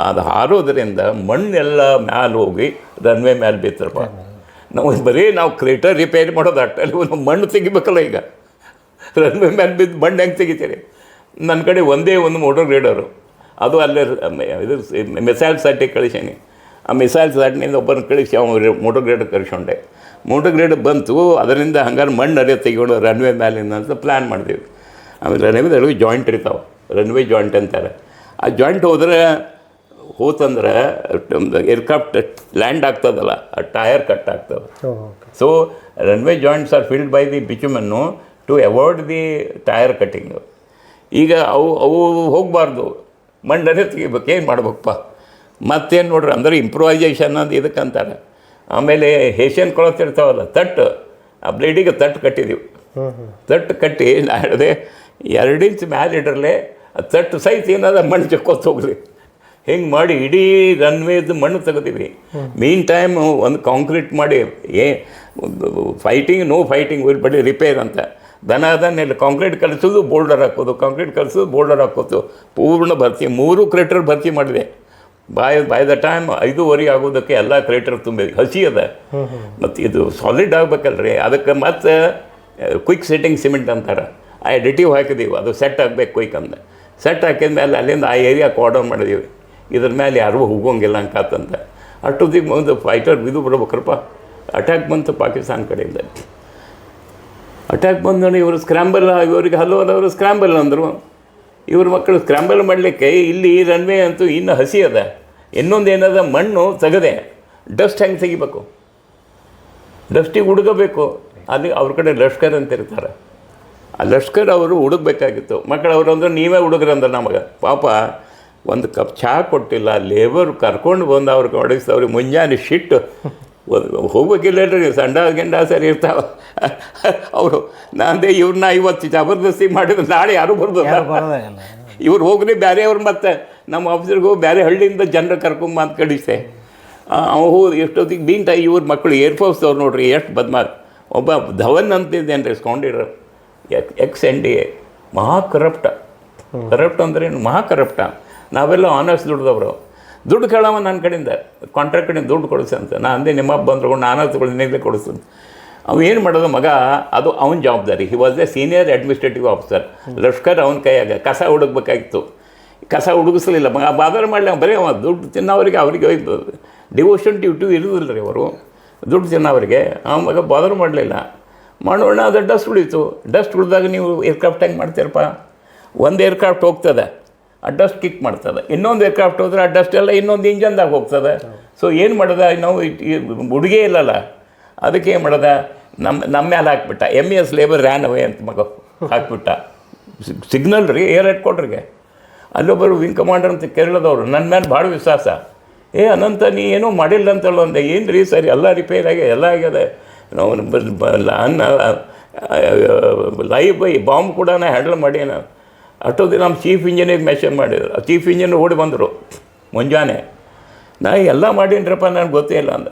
ಅದು ಹಾರೋದ್ರಿಂದ ಮಣ್ಣೆಲ್ಲ ಮ್ಯಾಲೆ ಹೋಗಿ ರನ್ವೇ ಮ್ಯಾಲೆ ಬಿತ್ತರಪ್ಪ ನಾವು ಬರೀ ನಾವು ಕ್ರೇಟರ್ ರಿಪೇರಿ ಮಾಡೋದು ಅಟ್ಟಲ್ಲಿ ಒಂದು ಮಣ್ಣು ತೆಗಿಬೇಕಲ್ಲ ಈಗ. ರನ್ವೇ ಮ್ಯಾಲೆ ಬಿದ್ದು ಮಣ್ಣು ಹೆಂಗೆ ತೆಗಿತೀರಿ? ನನ್ನ ಕಡೆ ಒಂದೇ ಒಂದು ಮೋಟರ್ ಗ್ರೇಡರು ಅದು ಅಲ್ಲೇ ಇದು ಮಿಸೈಲ್ ಸೈಟಿಗೆ ಕಳಿಸೀನಿ. ಆ ಮಿಸೈಲ್ ಸೈಟ್ನಿಂದ ಒಬ್ಬರನ್ನ ಕಳಿಸಿ, ಅವನು ಮೋಟರ್ ಗ್ರೇಡರ್ ಕರ್ಸ್ಕೊಂಡೆ. ಮೋಟರ್ ಗ್ರೇಡ್ ಬಂತು ಅದರಿಂದ ಹಂಗಾರೆ ಮಣ್ಣು ಅರಿಯ ತೆಗೊಂಡು ರನ್ವೇ ಮೇಲಿಂದ ಅಂತ ಪ್ಲ್ಯಾನ್ ಮಾಡ್ತೀವಿ ಆಮೇಲೆ ರನ್ವೇದಲ್ಲಿ ಜಾಯಿಂಟ್ ಇರ್ತಾವೆ ರನ್ವೇ ಜಾಯಿಂಟ್ ಅಂತಾರೆ. ಆ ಜಾಯಿಂಟ್ ಹೋದರೆ ಹೋತಂದ್ರೆ ಏರ್ಕ್ರಾಫ್ಟ್ ಲ್ಯಾಂಡ್ ಆಗ್ತದಲ್ಲ ಆ ಟಯರ್ ಕಟ್ ಆಗ್ತದೆ. So runway joints are filled by the ಬಿಚುಮನ್ನು to avoid the tyre cutting ಈಗ ಅವು ಅವು ಹೋಗಬಾರ್ದು ಮಂಡನೆ ತೆಗಿಬೇಕು ಏನು ಮಾಡ್ಬೇಕಪ್ಪ? ಮತ್ತೇನು ನೋಡ್ರಿ ಅಂದ್ರೆ ಇಂಪ್ರೂವೈಸೇಷನ್ ಅಂತ ಇದಕ್ಕೆ ಅಂತಾರೆ. ಆಮೇಲೆ ಹೇಷನ್ ಕೊಳತಿರ್ತಾವಲ್ಲ ತಟ್ಟು. ಆ ಬ್ಲೇಡಿಗೆ ತಟ್ಟು ಕಟ್ಟಿದ್ದೀವಿ ತಟ್ಟು ಕಟ್ಟಿ ನಾ ಹೇಳಿದೆ ಎರಡು ಇಂಚ್ ಮ್ಯಾಲೆ ಆ ತಟ್ಟು ಸಹಿತ ಏನದ ಮಣ್ಣು ಚಕ್ಕೋತ ಹೋಗ್ಲಿ. ಹಿಂಗೆ ಮಾಡಿ ಇಡೀ ರನ್ವೇದು ಮಣ್ಣು ತೆಗೆದೀವಿ. ಮೀನ್ ಟೈಮ್ ಒಂದು ಕಾಂಕ್ರೀಟ್ ಮಾಡಿ, a fighting no fighting will body repair ಅಂತ. ದನ ಅದನ್ನೆಲ್ಲ ಕಾಂಕ್ರೀಟ್ ಕಲಿಸೋದು ಬೋಲ್ಡರ್ ಹಾಕೋದು ಕಾಂಕ್ರೀಟ್ ಕಲಿಸೋದು ಬೋಲ್ಡರ್ ಹಾಕೋದು. ಪೂರ್ಣ ಭರ್ತಿ, ಮೂರು ಕ್ರೇಟರ್ ಭರ್ತಿ ಮಾಡಿದೆ. ಬೈ ಬೈ ದ ಟೈಮ್ ಐದೂವರೆ ಆಗೋದಕ್ಕೆ ಎಲ್ಲ ಕ್ರೇಟರ್ ತುಂಬಿದೆ ಹಸಿ ಅದ. ಮತ್ತು ಇದು ಸಾಲಿಡ್ ಆಗ್ಬೇಕಲ್ರಿ. ಅದಕ್ಕೆ ಮತ್ತೆ ಕ್ವಿಕ್ ಸೆಟ್ಟಿಂಗ್ ಸಿಮೆಂಟ್ ಅಂತಾರೆ. ಆ ಎಡಿಟಿವ್ ಹಾಕಿದೀವಿ. ಅದು ಸೆಟ್ ಆಗಬೇಕು ಕ್ವಿಕ್ ಅಂದ. ಸೆಟ್ ಹಾಕಿದ ಮೇಲೆ ಅಲ್ಲಿಂದ ಆ ಏರಿಯಾ ಕಾರ್ಡರ್ ಮಾಡಿದೀವಿ. ಇದ್ರ ಮೇಲೆ ಯಾರೂ ಹೋಗೋಂಗಿಲ್ಲ ಅಂಕಾತಂತ ಅಷ್ಟೊತ್ತಿಗೆ ಒಂದು ಫೈಟರ್ ಇದು ಬಿಡ್ಬೇಕ್ರಪ್ಪ. ಅಟ್ಯಾಕ್ ಬಂತು ಪಾಕಿಸ್ತಾನ ಕಡೆಯಿಂದ. ಅಟ್ಯಾಕ್ ಬಂದು ಇವರು ಸ್ಕ್ರಾಂಬಲ್ ಇವರಿಗೆ ಹಲವಾರು ಅವರು ಸ್ಕ್ರಾಂಬಲ್ ಅಂದರು. ಇವ್ರ ಮಕ್ಕಳು ಸ್ಕ್ರಾಂಬಲ್ ಮಾಡಲಿಕ್ಕೆ ಇಲ್ಲಿ ರನ್ವೇ ಅಂತೂ ಇನ್ನು ಹಸಿ ಅದ. ಇನ್ನೊಂದು ಏನದ, ಮಣ್ಣು ತೆಗದೆ ಡಸ್ಟ್ ಹೆಂಗೆ ತೆಗಿಬೇಕು? ಡಸ್ಟಿಗೆ ಹುಡುಗಬೇಕು. ಅಲ್ಲಿ ಅವ್ರ ಕಡೆ ಲಷ್ಕರ್ ಅಂತ ಇರ್ತಾರೆ. ಆ ಲಷ್ಕರ್ ಅವರು ಹುಡುಗಬೇಕಾಗಿತ್ತು ಮಕ್ಕಳು ಅವರು ಅಂದ್ರೆ ನೀವೇ ಹುಡುಗ್ರಂದ್ರೆ ನಮಗೆ. ಪಾಪ, ಒಂದು ಕಪ್ ಚಹಾ ಕೊಟ್ಟಿಲ್ಲ ಲೇಬರ್ ಕರ್ಕೊಂಡು ಬಂದು ಅವ್ರಿಗೆ ಹೊಡಿಸ್ತವ್ರಿಗೆ ಮುಂಜಾನೆ ಶಿಟ್ಟು ಹೋಗ್ಬೇಕಿಲ್ಲ ರೀ ಸಂಡ ಗಿಂಡ ಸರಿ ಇರ್ತಾವ. ಅವರು ನಾಂದೇ ಇವ್ರನ್ನ ಇವತ್ತು ಜಬರ್ದಸ್ತಿ ಮಾಡಿದ್ರೆ ನಾಳೆ ಯಾರೂ ಇಲ್ಲ. ಇವ್ರು ಹೋಗ್ರಿ ಬೇರೆಯವ್ರು ಮತ್ತೆ ನಮ್ಮ ಆಫೀಸರ್ಗೆ ಹೋಗಿ ಬೇರೆ ಹಳ್ಳಿಯಿಂದ ಜನರು ಕರ್ಕೊಂಬ ಅಂತ ಕಳಿಸ್ತೆ ಅವು ಹೋ ಎಷ್ಟೊತ್ತಿಗೆ ಬೀಂಟ ಇವ್ರ ಮಕ್ಕಳು ಏರ್ಫೋರ್ಸ್ದವ್ರು ನೋಡ್ರಿ ಎಷ್ಟು ಬದ್ಮಾ ಒಬ್ಬ ಧವನ್ ಅಂತಿದ್ದೇನೆ ರೀ ಸ್ಕೊಂಡಿರ ex ex N D A ಮಹಾ ಕರಪ್ಟ ಕರಪ್ಟ್ ಅಂದ್ರೆ ಏನು ಮಹಾ ಕರಪ್ಟ ನಾವೆಲ್ಲ ಆನರ್ಸ್ ದುಡ್ದವರು. ದುಡ್ಡು ಕೇಳವ ನನ್ನ ಕಡೆಯಿಂದ. ಕಾಂಟ್ರಾಕ್ಟ್ ಕಡೆಯಿಂದ ದುಡ್ಡು ಕೊಡಿಸಿ ಅಂತ. ನಾನು ಅಂದೆ, ನಿಮ್ಮ ಬಂದ್ರು ನಾನು ತಗೊಂಡು ಕೊಡಿಸ್ತೀನಿ ಅವ ಏನು ಮಾಡೋದು ಮಗ, ಅದು ಅವನ ಜವಾಬ್ದಾರಿ. He was a senior administrative officer Lashkar ಅವನ ಕೈಯಾಗ ಕಸ ಹುಡುಕ್ಬೇಕಾಗಿತ್ತು. ಕಸ ಹುಡುಗಿಸಲಿಲ್ಲ. ಮಗ ಬಾದರ ಮಾಡಲಿ ಬರೀ ಅವ ದುಡ್ಡು ತಿನ್ನೋರಿಗೆ ಅವರಿಗೆ ಡಿವೋಷನ್ ಡ್ಯೂಟಿ ಇರೋದಿಲ್ಲ ರೀ ಅವರು. ದುಡ್ಡು ತಿನ್ನೋರಿಗೆ ಆ ಮಗ ಬಾದರ್ ಮಾಡಲಿಲ್ಲ. ಮಾಡೋಣ, ಅದು ಡಸ್ಟ್ ಉಳಿತು. ಡಸ್ಟ್ ಉಳಿದಾಗ ನೀವು ಏರ್ಕ್ರಾಫ್ಟ್ ಹೆಂಗೆ ಮಾಡ್ತೀರಪ್ಪ? ಒಂದು ಏರ್ಕ್ರಾಫ್ಟ್ ಹೋಗ್ತದೆ. ಆ ಡಸ್ಟ್ ಕಿಕ್ ಮಾಡ್ತದೆ. ಇನ್ನೊಂದು ಏರ್ಕ್ರಾಫ್ಟ್ ಹೋದ್ರೆ ಆ ಡಸ್ಟ್ ಎಲ್ಲ ಇನ್ನೊಂದು ಇಂಜನ್ದಾಗ ಹೋಗ್ತದೆ. ಸೊ ಏನು ಮಾಡಿದೆ? ನಾವು ಹುಡುಗೇ ಇಲ್ಲಲ್ಲ. ಅದಕ್ಕೆ ಏನು ಮಾಡೋದ? ನಮ್ಮ ನಮ್ಮ ಮೇಲೆ ಹಾಕ್ಬಿಟ್ಟ. M S labour ran away ಅಂತ ಮಗ ಹಾಕ್ಬಿಟ್ಟ. ಸಿಗ್ನಲ್ ರೀ ಏರ್ ಹೆಡ್ ಕೊಡ್ರಿಗೆ ಅಲ್ಲೊಬ್ಬರು ವಿಂಗ್ ಕಮಾಂಡರ್ ಅಂತ ಕೇರಳದವರು ನನ್ನ ಮೇಲೆ ಭಾಳ ವಿಶ್ವಾಸ. ಏ, ಅನಂತ, ನೀ ಏನೂ ಮಾಡಿಲ್ಲ ಅಂತಲ್ಲ ಅಂದೆ. ಏನು ರೀ ಸರಿ, ಎಲ್ಲ ರಿಪೇರ್ ಆಗಿ, ಎಲ್ಲ ಆಗ್ಯದ ನಾವು ಅನ್ನ ಲೈವ್ ಬಾಂಬ್ ಕೂಡ ಹ್ಯಾಂಡಲ್ ಮಾಡಿ ನಾನು ಅಷ್ಟೊತ್ತಿಗೆ ನಮ್ಮ ಚೀಫ್ ಇಂಜಿನಿಯರ್ ಮೆಸೇಜ್ ಮಾಡಿದ್ರು. ಚೀಫ್ ಇಂಜಿನಿಯರ್ ಓಡಿ ಬಂದರು. ಮುಂಜಾನೆ. ನಾ ಎಲ್ಲ ಮಾಡೀನ್ರಪ್ಪ ನನಗೆ ಗೊತ್ತೇ ಇಲ್ಲ ಅಂದ.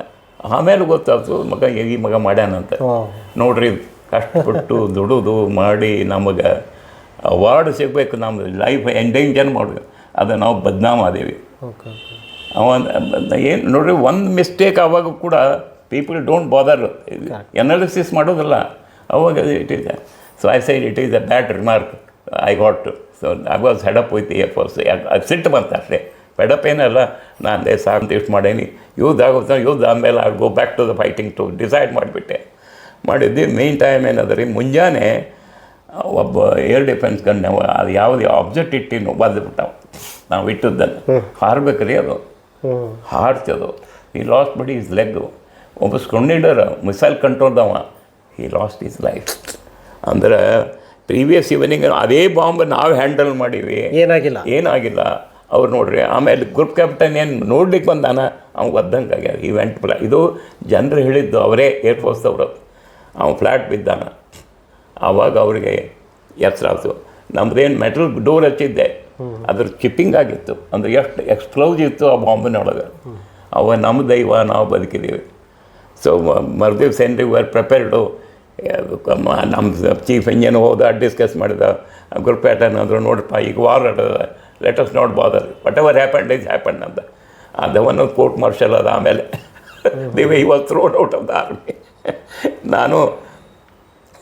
ಆಮೇಲೆ ಗೊತ್ತಾಯ್ತು ಮಗ ಈ ಮಗ ಮಾಡ್ಯಾನಂತ. ನೋಡ್ರಿ ಕಷ್ಟಪಟ್ಟು ದುಡಿದು ಮಾಡಿ ನಮಗೆ ಅವಾರ್ಡ್ ಸಿಗಬೇಕು ನಮ್ಮ ಲೈಫ್ ಎಂಡೇಂಜರ್ ಮಾಡಿ ಅದು ನಾವು ಬದನಾಮ ಆದೇವಿ. ಓಕೆ ಅವ ಏನು ನೋಡ್ರಿ ಒಂದು ಮಿಸ್ಟೇಕ್ ಆವಾಗ ಕೂಡ ಪೀಪಲ್ ಡೋಂಟ್ ಬಾದರ್ ಎನಾಲಿಸಿಸ್ ಮಾಡೋದಲ್ಲ. ಅವಾಗ it is so I said it is a bad remark I got so I was fed up with Air Force ಅದು ಸಿಟ್ಟು ಬಂತು ಅಷ್ಟೇ ಹೆಡಪ್ ಏನಲ್ಲ ನಾನು ಸಾಕು ಇಷ್ಟು ಮಾಡೇನಿ. ಯೂಸ್ ಆಗುತ್ತೆ ಯೂಸ್ ಆದಮೇಲೆ I go back to the fighting to decide ಮಾಡಿಬಿಟ್ಟೆ. ಮಾಡಿದ್ದು ಮೇನ್ ಟೈಮ್ ಏನದ ಮುಂಜಾನೆ ಒಬ್ಬ ಏರ್ ಡಿಫೆನ್ಸ್ ಗನ್ ಅದು ಯಾವುದೇ ಆಬ್ಜೆಕ್ಟ್ ಇಟ್ಟಿನ ಬಂದುಬಿಟ್ಟಾವ. ನಾವು ಇಟ್ಟದ್ದನ್ನು. ಹಾರಬೇಕ್ರಿ ಅದು. ಹಾರ್ತದು ಈ ಲಾಸ್ಟ್ ಬಡಿ ಇಸ್ ಲೆಗ್ ಒಬ್ಬ ಸ್ಕೊಂಡೀಡರ್ ಮಿಸೈಲ್ ಕಂಟ್ರೋಲ್ದವ ಈ ಲಾಸ್ಟ್ ಈಸ್ ಲೈಫ್ ಅಂದ್ರೆ ಪ್ರೀವಿಯಸ್ ಇವನಿಂಗ್ ಅದೇ ಬಾಂಬ್ ನಾವು ಹ್ಯಾಂಡಲ್ ಮಾಡೀವಿ. ಏನಾಗಿಲ್ಲ. ಏನಾಗಿಲ್ಲ. ಅವ್ರು ನೋಡ್ರಿ ಆಮೇಲೆ ಗ್ರೂಪ್ ಕ್ಯಾಪ್ಟನ್ ಏನು ನೋಡ್ಲಿಕ್ಕೆ ಬಂದಾನ? ಅವ್ನು ಒದ್ದಂಗೆ ಆಗ್ಯಾರ. ಇವೆಂಟ್ ಪ್ಲಾ ಇದು ಜನರು ಹೇಳಿದ್ದು ಅವರೇ ಏರ್ಫೋರ್ಸ್ದವರು ಅವ್ನು ಫ್ಲ್ಯಾಟ್ ಬಿದ್ದಾನ. ಆವಾಗ ಅವರಿಗೆ ಎಚ್ಚರ ಆಯ್ತು ನಮ್ಮದೇನು ಮೆಟಲ್ ಡೋರ್ ಹಚ್ಚಿದ್ದೆ. ಅದ್ರ ಚಿಪ್ಪಿಂಗ್ ಆಗಿತ್ತು. ಅಂದ್ರೆ ಎಷ್ಟು ಎಕ್ಸ್ಪ್ಲೋಸ್ ಇತ್ತು ಆ ಬಾಂಬಿನೊಳಗೆ. ಅವ ನಮ್ಮ ದೈವ ನಾವು ಬದುಕಿದ್ದೀವಿ ಸೊ ಮರ್ದಿವ್ ಸೆಂಟ್ರಿ ವರ್ ಪ್ರಿಪೇರ್ಡು ನಮ್ಮ ಚೀಫ್ ಇಂಜಿನ್ ಹೋದ ಡಿಸ್ಕಸ್ ಮಾಡಿದ ಗ್ರೂಪ್ ಪ್ಯಾಟರ್ನ್ ಅಂದರು ನೋಡಪ್ಪ ಈಗ war let's letters bother whatever happened is happened ಅಂತ. ಅದವನ್ನು ಕೋರ್ಟ್ ಮಾರ್ಷಲ್ ಅದ ಆಮೇಲೆ ದಿವ್ he was throwed out of the army ನಾನು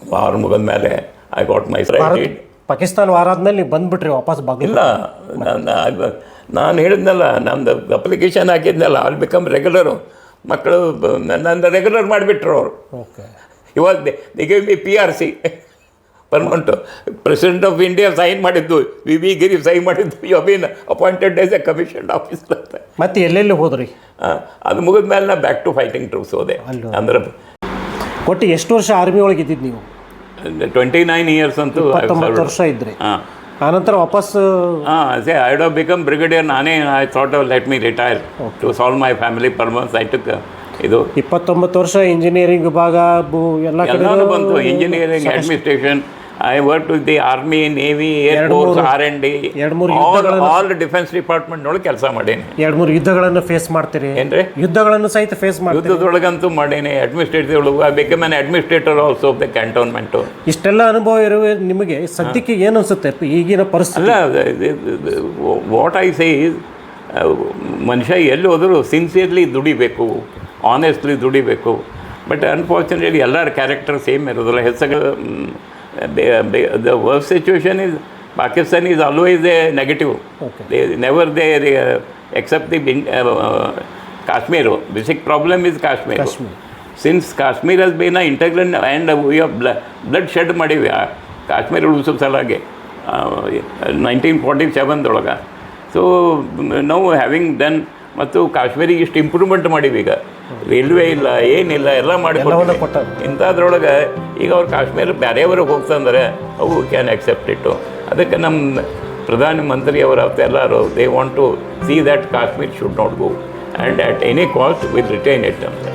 ವಾರ್ ಮುಗಿದ ಮೇಲೆ I got my side Pakistan ವಾರ ಆದಮೇಲೆ ನೀವು ಬಂದ್ಬಿಟ್ರಿ ವಾಪಸ್ ಇಲ್ಲ ನಾನು ನಾನು ಹೇಳಿದ್ನಲ್ಲ ನಮ್ದು ಅಪ್ಲಿಕೇಶನ್ ಹಾಕಿದ್ನಲ್ಲ ಅಲ್ಲಿ ಬಿಕಮ್ ರೆಗ್ಯುಲರು ಮಕ್ಕಳು ನನ್ನ ರೆಗ್ಯುಲರ್ ಮಾಡಿಬಿಟ್ರು ಅವರು. ಓಕೆ ಇವಾಗ the give me P R C permanent president of India sign ಮಾಡಿದ್ದು ವಿ ವಿ ಗಿರಿ ಸೈನ್ ಮಾಡಿದ್ದು you been appointed as a commission officer ಅಂತ ಮತ್ತೆ ಎಲ್ಲೆಲ್ಲಿ ಹೋದ್ರಿ? ಅದು ಮುಗಿದ ಮೇಲೆ ನಾ ಬ್ಯಾಕ್ ಟು ಫೈಟಿಂಗ್ ಟ್ರೂಪ್ಸ್ ಹೋದೆ. ಅಂದ್ರೆ ಒಟ್ಟು ಎಷ್ಟು ವರ್ಷ ಆರ್ಮಿ ಒಳಗೆ ಇದ್ದಿದ್ದು ನೀವು? ಟ್ವೆಂಟಿ ನೈನ್ ಇಯರ್ಸ್ ಅಂತೂ ವರ್ಷ ಇದ್ರಿ. ಹಾಂ. ಆನಂತರ ವಾಪಸ್ ಹಾಂ say I do become brigadier ನಾನೇ I thought let me retire to solve my family permanence I took ಇದು? ಇಪ್ಪತ್ತೊಂಬತ್ತು ವರ್ಷ ಇಂಜಿನಿಯರಿಂಗ್ ವಿಭಾಗ ಬು- ಎಲ್ಲ ಕಡೆ ಬಂತು engineering administration I work with the army navy air force R N D ಎರಡು ಮೂರು ಆಲ್ ಡಿಫೆನ್ಸ್ ಡಿಫೆನ್ಸ್ ಡಿಪಾರ್ಟ್ಮೆಂಟ್ನೊಳಗೆ ಕೆಲಸ ಮಾಡೇನಿ. ಎರಡು ಮೂರು ಯುದ್ಧಗಳನ್ನು ಫೇಸ್ ಮಾಡ್ತೀರಿ. ಏನ್ರಿ? ಯುದ್ಧಗಳನ್ನು ಸಹಿತ ಫೇಸ್ ಮಾಡಿ ಯುದ್ಧದೊಳಗಂತೂ ಮಾಡೇನಿ administrative I become an administrator also of the cantonment ಇಷ್ಟೆಲ್ಲ ಅನುಭವ ಇರುವ ನಿಮಗೆ ಸದ್ಯಕ್ಕೆ ಏನು ಅನಿಸುತ್ತೆ? ಈಗಿನ ಪರಿಸ್ಥಿತಿ? ವಾಟ್ ಐ ಸೇ ಮನುಷ್ಯ ಎಲ್ಲಿ ಹೋದರೂ ಸಿನ್ಸಿಯರ್ಲಿ ದುಡಿಬೇಕು. ಆನೆಸ್ಟ್ಲಿ ದುಡಿಬೇಕು. ಬಟ್ ಅನ್ಫಾರ್ಚುನೇಟ್ಲಿ ಎಲ್ಲರ ಕ್ಯಾರೆಕ್ಟರ್ ಸೇಮ್ ಇರೋದಿಲ್ಲ. ಹೆಸರು the work situation is Pakistan is always a negative they never they except the bin Kashmir basic problem is Kashmir. Since Kashmir has been a integral and we have bloodshed ಮಾಡೀವಿ. ಆ ಕಾಶ್ಮೀರ ಉಳಿಸೋ ಸಲಾಗೆ. Nineteen forty ಸೆವೆನ್ದೊಳಗೆ so ನಾವು having done ಮತ್ತು ಕಾಶ್ಮೀರಿಗೆ ಇಷ್ಟು improvement ಮಾಡೀವಿ ಈಗ. ರೈಲ್ವೆ ಇಲ್ಲ ಏನಿಲ್ಲ ಎಲ್ಲ ಮಾಡಿ. ಇಂಥದ್ರೊಳಗೆ ಈಗ ಅವ್ರು ಕಾಶ್ಮೀರ ಬೇರೆಯವ್ರಿಗೆ ಹೋಗ್ತಂದ್ರೆ ಅವು ಕ್ಯಾನ್ ಆಕ್ಸೆಪ್ಟ್ ಇಟ್ಟು ಅದಕ್ಕೆ ನಮ್ಮ ಪ್ರಧಾನಮಂತ್ರಿಯವರ ಎಲ್ಲರೂ they want to see that Kashmir should not go and at any cost will retain it ಅಂತ